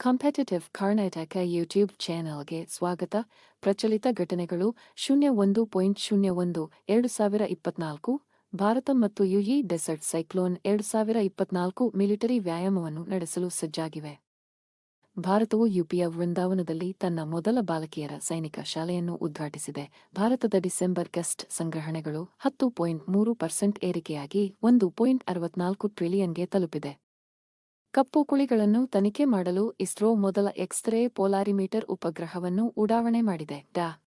Competitive Karnataka YouTube ಚಾನೆಲ್ಗೆ ಸ್ವಾಗತ. ಪ್ರಚಲಿತ ಘಟನೆಗಳು ಶೂನ್ಯ ಒಂದು ಪಾಯಿಂಟ್ ಶೂನ್ಯ ಒಂದು, ಎರಡು ಸಾವಿರ ಇಪ್ಪತ್ನಾಲ್ಕು. ಭಾರತ ಮತ್ತು ಯುಇ ಡೆಸರ್ಟ್ ಸೈಕ್ಲೋನ್ ಎರಡು ಸಾವಿರ ಇಪ್ಪತ್ನಾಲ್ಕು ಮಿಲಿಟರಿ ವ್ಯಾಯಾಮವನ್ನು ನಡೆಸಲು ಸಜ್ಜಾಗಿವೆ. ಭಾರತವು ಯುಪಿಯ ವೃಂದಾವನದಲ್ಲಿ ತನ್ನ ಮೊದಲ ಬಾಲಕಿಯರ ಸೈನಿಕ ಶಾಲೆಯನ್ನು ಉದ್ಘಾಟಿಸಿದೆ. ಭಾರತದ ಡಿಸೆಂಬರ್ ಗೆಸ್ಟ್ ಸಂಗ್ರಹಣೆಗಳು ಹತ್ತು ಪಾಯಿಂಟ್ ಮೂರು ಪರ್ಸೆಂಟ್ ಏರಿಕೆಯಾಗಿ ಒಂದು ಪಾಯಿಂಟ್ ಅರವತ್ನಾಲ್ಕು ಟ್ರಿಲಿಯನ್ಗೆ ತಲುಪಿದೆ. ಕಪ್ಪು ಕುಳಿಗಳನ್ನು ತನಿಖೆ ಮಾಡಲು ಇಸ್ರೋ ಮೊದಲ ಎಕ್ಸ್ರೇ ಪೋಲಾರಿಮೀಟರ್ ಉಪಗ್ರಹವನ್ನು ಉಡಾವಣೆ ಮಾಡಿದೆ. ಡಾ.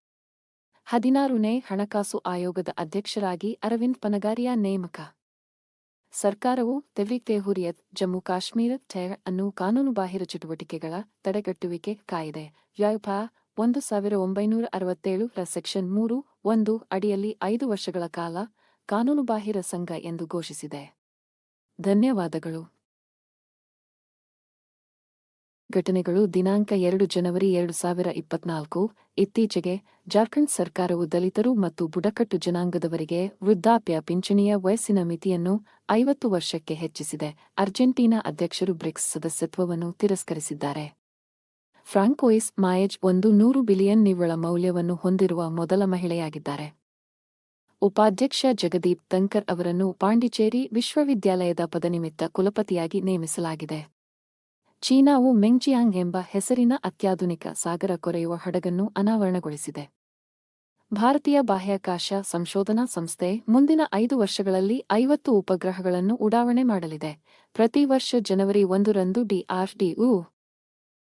ಹದಿನಾರನೇ ಹಣಕಾಸು ಆಯೋಗದ ಅಧ್ಯಕ್ಷರಾಗಿ ಅರವಿಂದ್ ಪನಗಾರಿಯಾ ನೇಮಕ. ಸರ್ಕಾರವು ತೆವ್ರಿಕ್ ತೆಹುರಿಯತ್, ಜಮ್ಮು ಕಾಶ್ಮೀರ ಟೆರ್ ಅನ್ನು ಕಾನೂನುಬಾಹಿರ ಚಟುವಟಿಕೆಗಳ ತಡೆಗಟ್ಟುವಿಕೆ ಕಾಯಿದೆ. ವ್ಯಾಪ ಒಂದು ಸಾವಿರ ಒಂಬೈನೂರ ಅರವತ್ತೇಳು ರ ಸೆಕ್ಷನ್ ಮೂರು ಒಂದು ಅಡಿಯಲ್ಲಿ ಐದು ವರ್ಷಗಳ ಕಾಲ ಕಾನೂನುಬಾಹಿರ ಸಂಘ ಎಂದು ಘೋಷಿಸಿದೆ. ಧನ್ಯವಾದಗಳು. ಘಟನೆಗಳು ದಿನಾಂಕ ಎರಡು ಜನವರಿ ಎರಡು ಸಾವಿರ ಇಪ್ಪತ್ನಾಲ್ಕು. ಇತ್ತೀಚೆಗೆ ಜಾರ್ಖಂಡ್ ಸರ್ಕಾರವು ದಲಿತರು ಮತ್ತು ಬುಡಕಟ್ಟು ಜನಾಂಗದವರಿಗೆ ವೃದ್ಧಾಪ್ಯ ಪಿಂಚಣಿಯ ವಯಸ್ಸಿನ ಮಿತಿಯನ್ನು ಐವತ್ತು ವರ್ಷಕ್ಕೆ ಹೆಚ್ಚಿಸಿದೆ. ಅರ್ಜೆಂಟೀನಾ ಅಧ್ಯಕ್ಷರು ಬ್ರಿಕ್ಸ್ ಸದಸ್ಯತ್ವವನ್ನು ತಿರಸ್ಕರಿಸಿದ್ದಾರೆ. ಫ್ರಾಂಕೋಯಿಸ್ ಮಾಯೇಜ್ ಒಂದು ನೂರು ಬಿಲಿಯನ್ ನಿವ್ವಳ ಮೌಲ್ಯವನ್ನು ಹೊಂದಿರುವ ಮೊದಲ ಮಹಿಳೆಯಾಗಿದ್ದಾರೆ. ಉಪಾಧ್ಯಕ್ಷ ಜಗದೀಪ್ ತಂಕರ್ ಅವರನ್ನು ಪಾಂಡಿಚೇರಿ ವಿಶ್ವವಿದ್ಯಾಲಯದ ಪದನಿಮಿತ್ತ ಕುಲಪತಿಯಾಗಿ ನೇಮಿಸಲಾಗಿದೆ. ಚೀನಾವು ಮೆಂಗ್ಜಿಯಾಂಗ್ ಎಂಬ ಹೆಸರಿನ ಅತ್ಯಾಧುನಿಕ ಸಾಗರ ಕೊರೆಯುವ ಹಡಗನ್ನು ಅನಾವರಣಗೊಳಿಸಿದೆ. ಭಾರತೀಯ ಬಾಹ್ಯಾಕಾಶ ಸಂಶೋಧನಾ ಸಂಸ್ಥೆ ಮುಂದಿನ ಐದು ವರ್ಷಗಳಲ್ಲಿ ಐವತ್ತು ಉಪಗ್ರಹಗಳನ್ನು ಉಡಾವಣೆ ಮಾಡಲಿದೆ. ಪ್ರತಿ ವರ್ಷ ಜನವರಿ ಒಂದರಂದು ಡಿಆರ್ಡಿಒ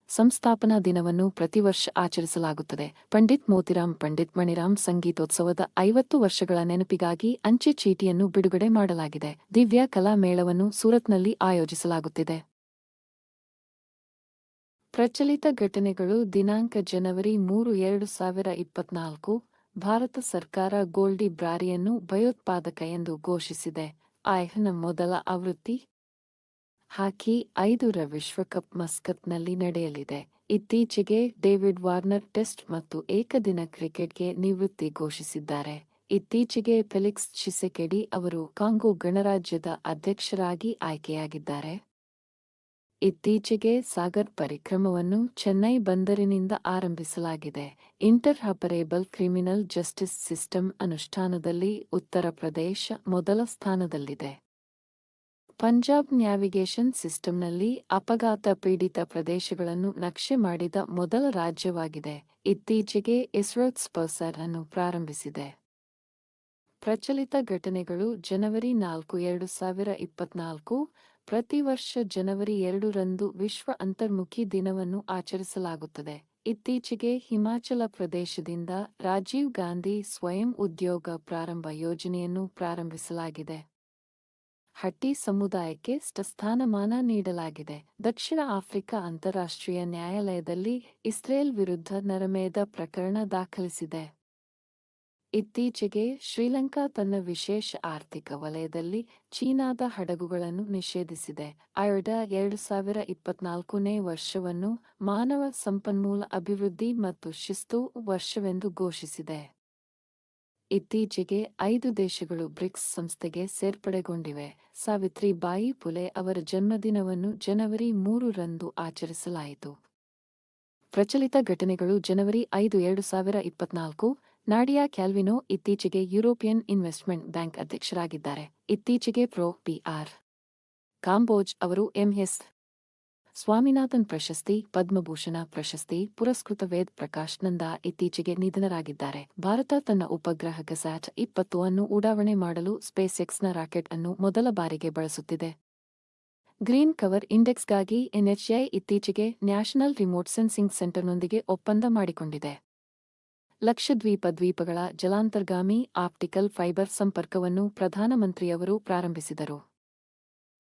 ಸಂಸ್ಥಾಪನಾ ದಿನವನ್ನು ಪ್ರತಿ ವರ್ಷ ಆಚರಿಸಲಾಗುತ್ತದೆ. ಪಂಡಿತ್ ಮೋತಿರಾಮ್, ಪಂಡಿತ್ ಮಣಿರಾಮ್ ಸಂಗೀತೋತ್ಸವದ ಐವತ್ತು ವರ್ಷಗಳ ನೆನಪಿಗಾಗಿ ಅಂಚೆ ಚೀಟಿಯನ್ನು ಬಿಡುಗಡೆ ಮಾಡಲಾಗಿದೆ. ದಿವ್ಯ ಕಲಾ ಮೇಳವನ್ನು ಸೂರತ್ನಲ್ಲಿ ಆಯೋಜಿಸಲಾಗುತ್ತಿದೆ. ಪ್ರಚಲಿತ ಘಟನೆಗಳು ದಿನಾಂಕ ಜನವರಿ ಮೂರು, ಎರಡು ಸಾವಿರ ಇಪ್ಪತ್ನಾಲ್ಕು, ಭಾರತ ಸರ್ಕಾರ ಗೋಲ್ಡಿ ಬ್ರಾರಿಯನ್ನು ಭಯೋತ್ಪಾದಕ ಎಂದು ಘೋಷಿಸಿದೆ. ಆಯ್ಹನ ಮೊದಲ ಆವೃತ್ತಿ ಹಾಕಿ ಐದೂರ ವಿಶ್ವಕಪ್ ಮಸ್ಕತ್ನಲ್ಲಿ ನಡೆಯಲಿದೆ. ಇತ್ತೀಚೆಗೆ ಡೇವಿಡ್ ವಾರ್ನರ್ ಟೆಸ್ಟ್ ಮತ್ತು ಏಕದಿನ ಕ್ರಿಕೆಟ್ಗೆ ನಿವೃತ್ತಿ ಘೋಷಿಸಿದ್ದಾರೆ. ಇತ್ತೀಚೆಗೆ ಫೆಲಿಕ್ಸ್ ಚಿಸೆಕೆಡಿ ಅವರು ಕಾಂಗೋ ಗಣರಾಜ್ಯದ ಅಧ್ಯಕ್ಷರಾಗಿ ಆಯ್ಕೆಯಾಗಿದ್ದಾರೆ. ಇತ್ತೀಚೆಗೆ ಸಾಗರ್ ಪರಿಕ್ರಮವನ್ನು ಚೆನ್ನೈ ಬಂದರಿನಿಂದ ಆರಂಭಿಸಲಾಗಿದೆ. Interoperable criminal justice system ಅನುಷ್ಠಾನದಲ್ಲಿ ಉತ್ತರ ಪ್ರದೇಶ ಮೊದಲ ಸ್ಥಾನದಲ್ಲಿದೆ. ಪಂಜಾಬ್ ನ್ಯಾವಿಗೇಷನ್ ಸಿಸ್ಟಂನಲ್ಲಿ ಅಪಘಾತ ಪೀಡಿತ ಪ್ರದೇಶಗಳನ್ನು ನಕ್ಷೆ ಮಾಡಿದ ಮೊದಲ ರಾಜ್ಯವಾಗಿದೆ. ಇತ್ತೀಚೆಗೆ ಇಸ್ರೋತ್ ಸ್ಪರ್ಸರ್ ಅನ್ನು ಪ್ರಾರಂಭಿಸಿದೆ. ಪ್ರಚಲಿತ ಘಟನೆಗಳು ಜನವರಿ ನಾಲ್ಕು, ಎರಡು ಸಾವಿರ ಇಪ್ಪತ್ನಾಲ್ಕು ಪ್ರತಿ ವರ್ಷ ಜನವರಿ ಎರಡರಂದು ವಿಶ್ವ ಅಂತರ್ಮುಖಿ ದಿನವನ್ನು ಆಚರಿಸಲಾಗುತ್ತದೆ. ಇತ್ತೀಚೆಗೆ ಹಿಮಾಚಲ ಪ್ರದೇಶದಿಂದ ರಾಜೀವ್ ಗಾಂಧಿ ಸ್ವಯಂ ಉದ್ಯೋಗ ಪ್ರಾರಂಭ ಯೋಜನೆಯನ್ನು ಪ್ರಾರಂಭಿಸಲಾಗಿದೆ. ಹಟ್ಟಿ ಸಮುದಾಯಕ್ಕೆ ಸ್ಥಾನಮಾನ ನೀಡಲಾಗಿದೆ. ದಕ್ಷಿಣ ಆಫ್ರಿಕಾ ಅಂತಾರಾಷ್ಟ್ರೀಯ ನ್ಯಾಯಾಲಯದಲ್ಲಿ ಇಸ್ರೇಲ್ ವಿರುದ್ಧ ನರಮೇಧ ಪ್ರಕರಣ ದಾಖಲಿಸಿದೆ. ಇತ್ತೀಚೆಗೆ ಶ್ರೀಲಂಕಾ ತನ್ನ ವಿಶೇಷ ಆರ್ಥಿಕ ವಲಯದಲ್ಲಿ ಚೀನಾದ ಹಡಗುಗಳನ್ನು ನಿಷೇಧಿಸಿದೆ. ಐರ್ಡ ಎರಡು ಸಾವಿರ ಇಪ್ಪತ್ನಾಲ್ಕನೇ ವರ್ಷವನ್ನು ಮಾನವ ಸಂಪನ್ಮೂಲ ಅಭಿವೃದ್ಧಿ ಮತ್ತು ಶಿಸ್ತು ವರ್ಷವೆಂದು ಘೋಷಿಸಿದೆ. ಇತ್ತೀಚೆಗೆ ಐದು ದೇಶಗಳು ಬ್ರಿಕ್ಸ್ ಸಂಸ್ಥೆಗೆ ಸೇರ್ಪಡೆಗೊಂಡಿವೆ. ಸಾವಿತ್ರಿ ಬಾಯಿ ಪುಲೆ ಅವರ ಜನ್ಮದಿನವನ್ನು ಜನವರಿ ಮೂರರಂದು ಆಚರಿಸಲಾಯಿತು. ಪ್ರಚಲಿತ ಘಟನೆಗಳು ಜನವರಿ ಐದು, ಎರಡು ಸಾವಿರ ಇಪ್ಪತ್ನಾಲ್ಕು ನಾಡಿಯಾ ಕ್ಯಾಲ್ವಿನೊ ಇತ್ತೀಚೆಗೆ ಯುರೋಪಿಯನ್ ಇನ್ವೆಸ್ಟ್ಮೆಂಟ್ ಬ್ಯಾಂಕ್ ಅಧ್ಯಕ್ಷರಾಗಿದ್ದಾರೆ. ಇತ್ತೀಚೆಗೆ ಪ್ರೊ ಪಿಆರ್ ಕಾಂಬೋಜ್ ಅವರು ಎಂಎಸ್ ಸ್ವಾಮಿನಾಥನ್ ಪ್ರಶಸ್ತಿ, ಪದ್ಮಭೂಷಣ ಪ್ರಶಸ್ತಿ, ಪುರಸ್ಕೃತ ವೇದ್ ಪ್ರಕಾಶ್ ನಂದಾ ಇತ್ತೀಚೆಗೆ ನಿಧನರಾಗಿದ್ದಾರೆ. ಭಾರತ ತನ್ನ ಉಪಗ್ರಹ ಕಸಾಟ್ ಇಪ್ಪತ್ತು ಅನ್ನು ಉಡಾವಣೆ ಮಾಡಲು ಸ್ಪೇಸ್ ಎಕ್ಸ್ನ ರಾಕೆಟ್ ಅನ್ನು ಮೊದಲ ಬಾರಿಗೆ ಬಳಸುತ್ತಿದೆ. ಗ್ರೀನ್ ಕವರ್ ಇಂಡೆಕ್ಸ್ಗಾಗಿ ಎನ್ಎಚ್ಐ ಇತ್ತೀಚೆಗೆ ನ್ಯಾಷನಲ್ ರಿಮೋಟ್ ಸೆನ್ಸಿಂಗ್ ಸೆಂಟರ್ನೊಂದಿಗೆ ಒಪ್ಪಂದ ಮಾಡಿಕೊಂಡಿದೆ. ಲಕ್ಷದ್ವೀಪ ದ್ವೀಪಗಳ ಜಲಾಂತರ್ಗಾಮಿ ಆಪ್ಟಿಕಲ್ ಫೈಬರ್ ಸಂಪರ್ಕವನ್ನು ಪ್ರಧಾನಮಂತ್ರಿಯವರು ಪ್ರಾರಂಭಿಸಿದರು.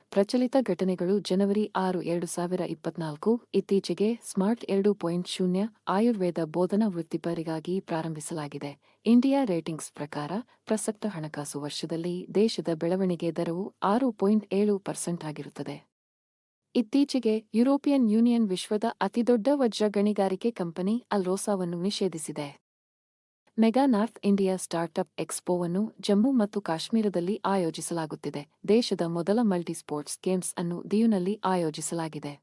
ಪ್ರಚಲಿತ ಘಟನೆಗಳು ಜನವರಿ ಆರು, ಎರಡು ಸಾವಿರ ಇಪ್ಪತ್ನಾಲ್ಕು ಇತ್ತೀಚೆಗೆ ಸ್ಮಾರ್ಟ್ ಎರಡು ಪಾಯಿಂಟ್ ಶೂನ್ಯ ಆಯುರ್ವೇದ ಬೋಧನಾ ವೃತ್ತಿಪರಿಗಾಗಿ ಪ್ರಾರಂಭಿಸಲಾಗಿದೆ. ಇಂಡಿಯಾ ರೇಟಿಂಗ್ಸ್ ಪ್ರಕಾರ ಪ್ರಸಕ್ತ ಹಣಕಾಸು ವರ್ಷದಲ್ಲಿ ದೇಶದ ಬೆಳವಣಿಗೆ ದರವು ಆರು ಪಾಯಿಂಟ್ ಏಳು ಪರ್ಸೆಂಟ್ ಆಗಿರುತ್ತದೆ. ಇತ್ತೀಚೆಗೆ ಯುರೋಪಿಯನ್ ಯೂನಿಯನ್ ವಿಶ್ವದ ಅತಿದೊಡ್ಡ ವಜ್ರ ಗಣಿಗಾರಿಕೆ ಕಂಪನಿ ಅಲ್ರೋಸಾವನ್ನು ನಿಷೇಧಿಸಿದೆ. ಮೆಗಾ ನಾರ್ತ್ ಇಂಡಿಯಾ ಸ್ಟಾರ್ಟ್ಅಪ್ ಎಕ್ಸ್ಪೋವನ್ನು ಜಮ್ಮು ಮತ್ತು ಕಾಶ್ಮೀರದಲ್ಲಿ ಆಯೋಜಿಸಲಾಗುತ್ತಿದೆ. ದೇಶದ ಮೊದಲ ಮಲ್ಟಿ ಸ್ಪೋರ್ಟ್ಸ್ ಗೇಮ್ಸ್ ಅನ್ನು ದಿಯುನಲ್ಲಿ ಆಯೋಜಿಸಲಾಗಿದೆ.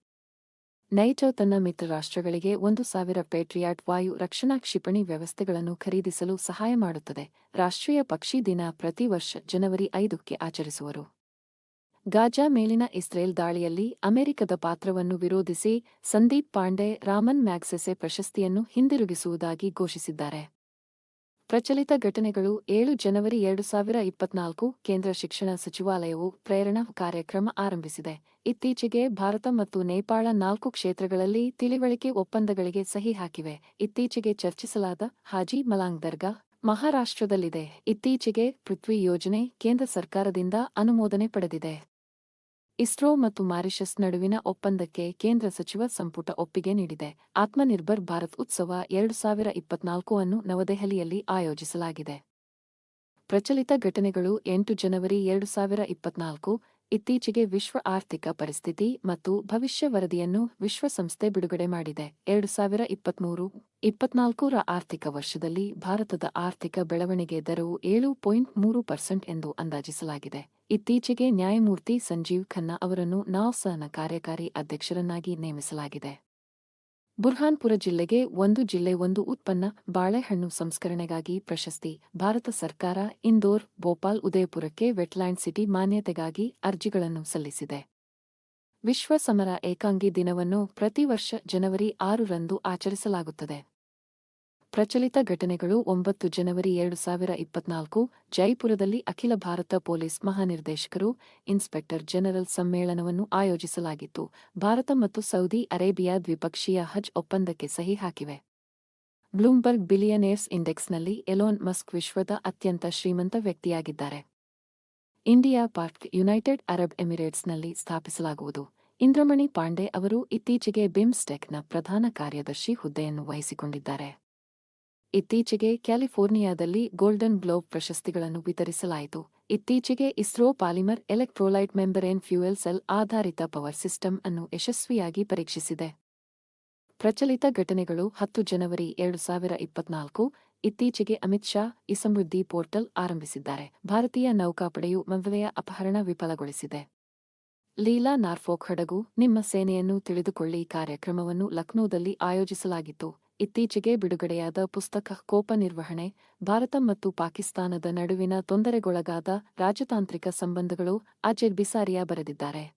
ನೈಟೋ ತನ್ನ ಮಿತ್ರ ರಾಷ್ಟ್ರಗಳಿಗೆ ಒಂದು ಸಾವಿರ ಪೇಟ್ರಿಯಾಟ್ ವಾಯು ರಕ್ಷಣಾ ಕ್ಷಿಪಣಿ ವ್ಯವಸ್ಥೆಗಳನ್ನು ಖರೀದಿಸಲು ಸಹಾಯ ಮಾಡುತ್ತದೆ. ರಾಷ್ಟ್ರೀಯ ಪಕ್ಷಿ ದಿನ ಪ್ರತಿ ವರ್ಷ ಜನವರಿ ಐದಕ್ಕೆ ಆಚರಿಸುವರು. ಗಾಜಾ ಮೇಲಿನ ಇಸ್ರೇಲ್ ದಾಳಿಯಲ್ಲಿ ಅಮೆರಿಕದ ಪಾತ್ರವನ್ನು ವಿರೋಧಿಸಿ ಸಂದೀಪ್ ಪಾಂಡೆ ರಾಮನ್ ಮ್ಯಾಗ್ಸೆಸೆ ಪ್ರಶಸ್ತಿಯನ್ನು ಹಿಂದಿರುಗಿಸುವುದಾಗಿ ಘೋಷಿಸಿದ್ದಾರೆ. ಪ್ರಚಲಿತ ಘಟನೆಗಳು ಏಳು ಜನವರಿ ಎರಡು ಸಾವಿರ ಇಪ್ಪತ್ನಾಲ್ಕು ಕೇಂದ್ರ ಶಿಕ್ಷಣ ಸಚಿವಾಲಯವು ಪ್ರೇರಣಾ ಕಾರ್ಯಕ್ರಮ ಆರಂಭಿಸಿದೆ. ಇತ್ತೀಚೆಗೆ ಭಾರತ ಮತ್ತು ನೇಪಾಳ ನಾಲ್ಕು ಕ್ಷೇತ್ರಗಳಲ್ಲಿ ತಿಳಿವಳಿಕೆ ಒಪ್ಪಂದಗಳಿಗೆ ಸಹಿ ಹಾಕಿವೆ. ಇತ್ತೀಚೆಗೆ ಚರ್ಚಿಸಲಾದ ಹಾಜಿ ಮಲಾಂಗ್ ದರ್ಗಾ ಮಹಾರಾಷ್ಟ್ರದಲ್ಲಿದೆ. ಇತ್ತೀಚೆಗೆ ಪೃಥ್ವಿ ಯೋಜನೆ ಕೇಂದ್ರ ಸರ್ಕಾರದಿಂದ ಅನುಮೋದನೆ ಪಡೆದಿದೆ. ಇಸ್ರೋ ಮತ್ತು ಮಾರಿಷಸ್ ನಡುವಿನ ಒಪ್ಪಂದಕ್ಕೆ ಕೇಂದ್ರ ಸಚಿವ ಸಂಪುಟ ಒಪ್ಪಿಗೆ ನೀಡಿದೆ. ಆತ್ಮನಿರ್ಭರ್ ಭಾರತ್ ಉತ್ಸವ ಎರಡು ಸಾವಿರ ಇಪ್ಪತ್ನಾಲ್ಕು ಅನ್ನು ನವದೆಹಲಿಯಲ್ಲಿ ಆಯೋಜಿಸಲಾಗಿದೆ. ಪ್ರಚಲಿತ ಘಟನೆಗಳು ಎಂಟು ಜನವರಿ ಎರಡು ಸಾವಿರ ಇಪ್ಪತ್ನಾಲ್ಕು ಇತ್ತೀಚೆಗೆ ವಿಶ್ವ ಆರ್ಥಿಕ ಪರಿಸ್ಥಿತಿ ಮತ್ತು ಭವಿಷ್ಯ ವರದಿಯನ್ನು ವಿಶ್ವಸಂಸ್ಥೆ ಬಿಡುಗಡೆ ಮಾಡಿದೆ. ಎರಡು ಸಾವಿರ ಇಪ್ಪತ್ಮೂರು ಇಪ್ಪತ್ನಾಲ್ಕರ ಆರ್ಥಿಕ ವರ್ಷದಲ್ಲಿ ಭಾರತದ ಆರ್ಥಿಕ ಬೆಳವಣಿಗೆ ದರವು ಏಳು ಪಾಯಿಂಟ್ ಮೂರು ಪರ್ಸೆಂಟ್ ಎಂದು ಅಂದಾಜಿಸಲಾಗಿದೆ. ಇತ್ತೀಚೆಗೆ ನ್ಯಾಯಮೂರ್ತಿ ಸಂಜೀವ್ ಖನ್ನಾ ಅವರನ್ನು ನಾವ್ಸನ ಕಾರ್ಯಕಾರಿ ಅಧ್ಯಕ್ಷರನ್ನಾಗಿ ನೇಮಿಸಲಾಗಿದೆ. ಬುರ್ಹಾನ್ಪುರ ಜಿಲ್ಲೆಗೆ ಒಂದು ಜಿಲ್ಲೆ ಒಂದು ಉತ್ಪನ್ನ ಬಾಳೆಹಣ್ಣು ಸಂಸ್ಕರಣೆಗಾಗಿ ಪ್ರಶಸ್ತಿ, ಭಾರತ ಸರ್ಕಾರ ಇಂದೋರ್, ಭೋಪಾಲ್, ಉದಯಪುರಕ್ಕೆ ವೆಟ್ಲ್ಯಾಂಡ್ ಸಿಟಿ ಮಾನ್ಯತೆಗಾಗಿ ಅರ್ಜಿಗಳನ್ನು ಸಲ್ಲಿಸಿದೆ. ವಿಶ್ವ ಸಮರ ಏಕಾಂಗಿ ದಿನವನ್ನು ಪ್ರತಿ ವರ್ಷ ಜನವರಿ ಆರರಂದು ಆಚರಿಸಲಾಗುತ್ತದೆ. ಪ್ರಚಲಿತ ಘಟನೆಗಳು ಒಂಬತ್ತು ಜನವರಿ ಎರಡು ಸಾವಿರ ಇಪ್ಪತ್ನಾಲ್ಕು, ಜೈಪುರದಲ್ಲಿ ಅಖಿಲ ಭಾರತ ಪೊಲೀಸ್ ಮಹಾನಿರ್ದೇಶಕರು ಇನ್ಸ್ಪೆಕ್ಟರ್ ಜನರಲ್ ಸಮ್ಮೇಳನವನ್ನು ಆಯೋಜಿಸಲಾಗಿತ್ತು. ಭಾರತ ಮತ್ತು ಸೌದಿ ಅರೇಬಿಯಾ ದ್ವಿಪಕ್ಷೀಯ ಹಜ್ ಒಪ್ಪಂದಕ್ಕೆ ಸಹಿ ಹಾಕಿವೆ. ಬ್ಲೂಮ್ಬರ್ಗ್ ಬಿಲಿಯನೇರ್ಸ್ ಇಂಡೆಕ್ಸ್ನಲ್ಲಿ ಎಲೋನ್ ಮಸ್ಕ್ ವಿಶ್ವದ ಅತ್ಯಂತ ಶ್ರೀಮಂತ ವ್ಯಕ್ತಿಯಾಗಿದ್ದಾರೆ. ಇಂಡಿಯಾ ಪಾರ್ಕ್ ಯುನೈಟೆಡ್ ಅರಬ್ ಎಮಿರೇಟ್ಸ್ನಲ್ಲಿ ಸ್ಥಾಪಿಸಲಾಗುವುದು. ಇಂದ್ರಮಣಿ ಪಾಂಡೆ ಅವರು ಇತ್ತೀಚೆಗೆ ಬಿಮ್ಸ್ಟೆಕ್ನ ಪ್ರಧಾನ ಕಾರ್ಯದರ್ಶಿ ಹುದ್ದೆಯನ್ನು ವಹಿಸಿಕೊಂಡಿದ್ದಾರೆ. ಇತ್ತೀಚೆಗೆ ಕ್ಯಾಲಿಫೋರ್ನಿಯಾದಲ್ಲಿ ಗೋಲ್ಡನ್ ಗ್ಲೋಬ್ ಪ್ರಶಸ್ತಿಗಳನ್ನು ವಿತರಿಸಲಾಯಿತು. ಇತ್ತೀಚೆಗೆ ISRO polymer electrolyte membrane fuel cell ಆಧಾರಿತ ಪವರ್ ಸಿಸ್ಟಮ್ ಅನ್ನು ಯಶಸ್ವಿಯಾಗಿ ಪರೀಕ್ಷಿಸಿದೆ. ಪ್ರಚಲಿತ ಘಟನೆಗಳು ಹತ್ತು ಜನವರಿ ಎರಡು ಸಾವಿರ ಇಪ್ಪತ್ನಾಲ್ಕು, ಇತ್ತೀಚೆಗೆ ಅಮಿತ್ ಶಾ ಈ ಪೋರ್ಟಲ್ ಆರಂಭಿಸಿದ್ದಾರೆ. ಭಾರತೀಯ ನೌಕಾಪಡೆಯು ಮದುವೆಯ ಅಪಹರಣ ವಿಫಲಗೊಳಿಸಿದೆ. ಲೀಲಾ ನಾರ್ಫೋಕ್ ಹಡಗು, ನಿಮ್ಮ ಸೇನೆಯನ್ನು ತಿಳಿದುಕೊಳ್ಳಿ ಕಾರ್ಯಕ್ರಮವನ್ನು ಲಕ್ನೋದಲ್ಲಿ ಆಯೋಜಿಸಲಾಗಿತ್ತು. ಇತ್ತೀಚೆಗೆ ಬಿಡುಗಡೆಯಾದ ಪುಸ್ತಕ ಕೋಪ ನಿರ್ವಹಣೆ, ಭಾರತ ಮತ್ತು ಪಾಕಿಸ್ತಾನದ ನಡುವಿನ ತೊಂದರೆಗೊಳಗಾದ ರಾಜತಾಂತ್ರಿಕ ಸಂಬಂಧಗಳು ಅಜಯ್ ಬಿಸಾರಿಯಾ ಬರೆದಿದ್ದಾರೆ.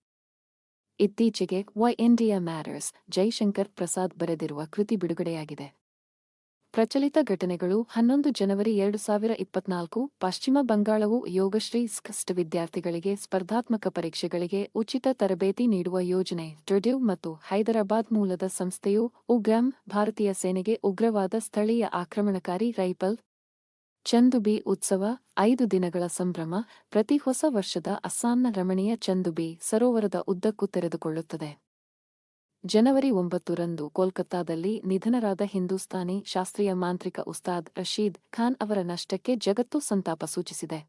ಇತ್ತೀಚೆಗೆ why India matters, Jaishankar Prasad ಬರೆದಿರುವ ಕೃತಿ ಬಿಡುಗಡೆಯಾಗಿದೆ. ಪ್ರಚಲಿತ ಘಟನೆಗಳು ಹನ್ನೊಂದು ಜನವರಿ ಎರಡು ಸಾವಿರ ಇಪ್ಪತ್ನಾಲ್ಕು, ಪಶ್ಚಿಮ ಬಂಗಾಳವು ಯೋಗಶ್ರೀ ಸ್ಕಸ್ಟ್ ವಿದ್ಯಾರ್ಥಿಗಳಿಗೆ ಸ್ಪರ್ಧಾತ್ಮಕ ಪರೀಕ್ಷೆಗಳಿಗೆ ಉಚಿತ ತರಬೇತಿ ನೀಡುವ ಯೋಜನೆ. ಟ್ರಿಡ್ಯೂ ಮತ್ತು ಹೈದರಾಬಾದ್ ಮೂಲದ ಸಂಸ್ಥೆಯು ಉಗ್ರಂ ಭಾರತೀಯ ಸೇನೆಗೆ ಉಗ್ರವಾದ ಸ್ಥಳೀಯ ಆಕ್ರಮಣಕಾರಿ ರೈಫಲ್ ಚಂದುಬಿ ಉತ್ಸವ, ಐದು ದಿನಗಳ ಸಂಭ್ರಮ, ಪ್ರತಿ ಹೊಸ ವರ್ಷದ ಅಸ್ಸಾಂನ ರಮಣೀಯ ಚಂದುಬಿ ಸರೋವರದ ಉದ್ದಕ್ಕೂ ತೆರೆದುಕೊಳ್ಳುತ್ತದೆ. ಜನವರಿ ಒಂಬತ್ತರಂದು ಕೋಲ್ಕತ್ತಾದಲ್ಲಿ ನಿಧನರಾದ ಹಿಂದೂಸ್ತಾನಿ ಶಾಸ್ತ್ರೀಯ ಮಾಂತ್ರಿಕ ಉಸ್ತಾದ್ ರಶೀದ್ ಖಾನ್ ಅವರ ನಷ್ಟಕ್ಕೆ ಜಗತ್ತು ಸಂತಾಪ ಸೂಚಿಸಿದೆ.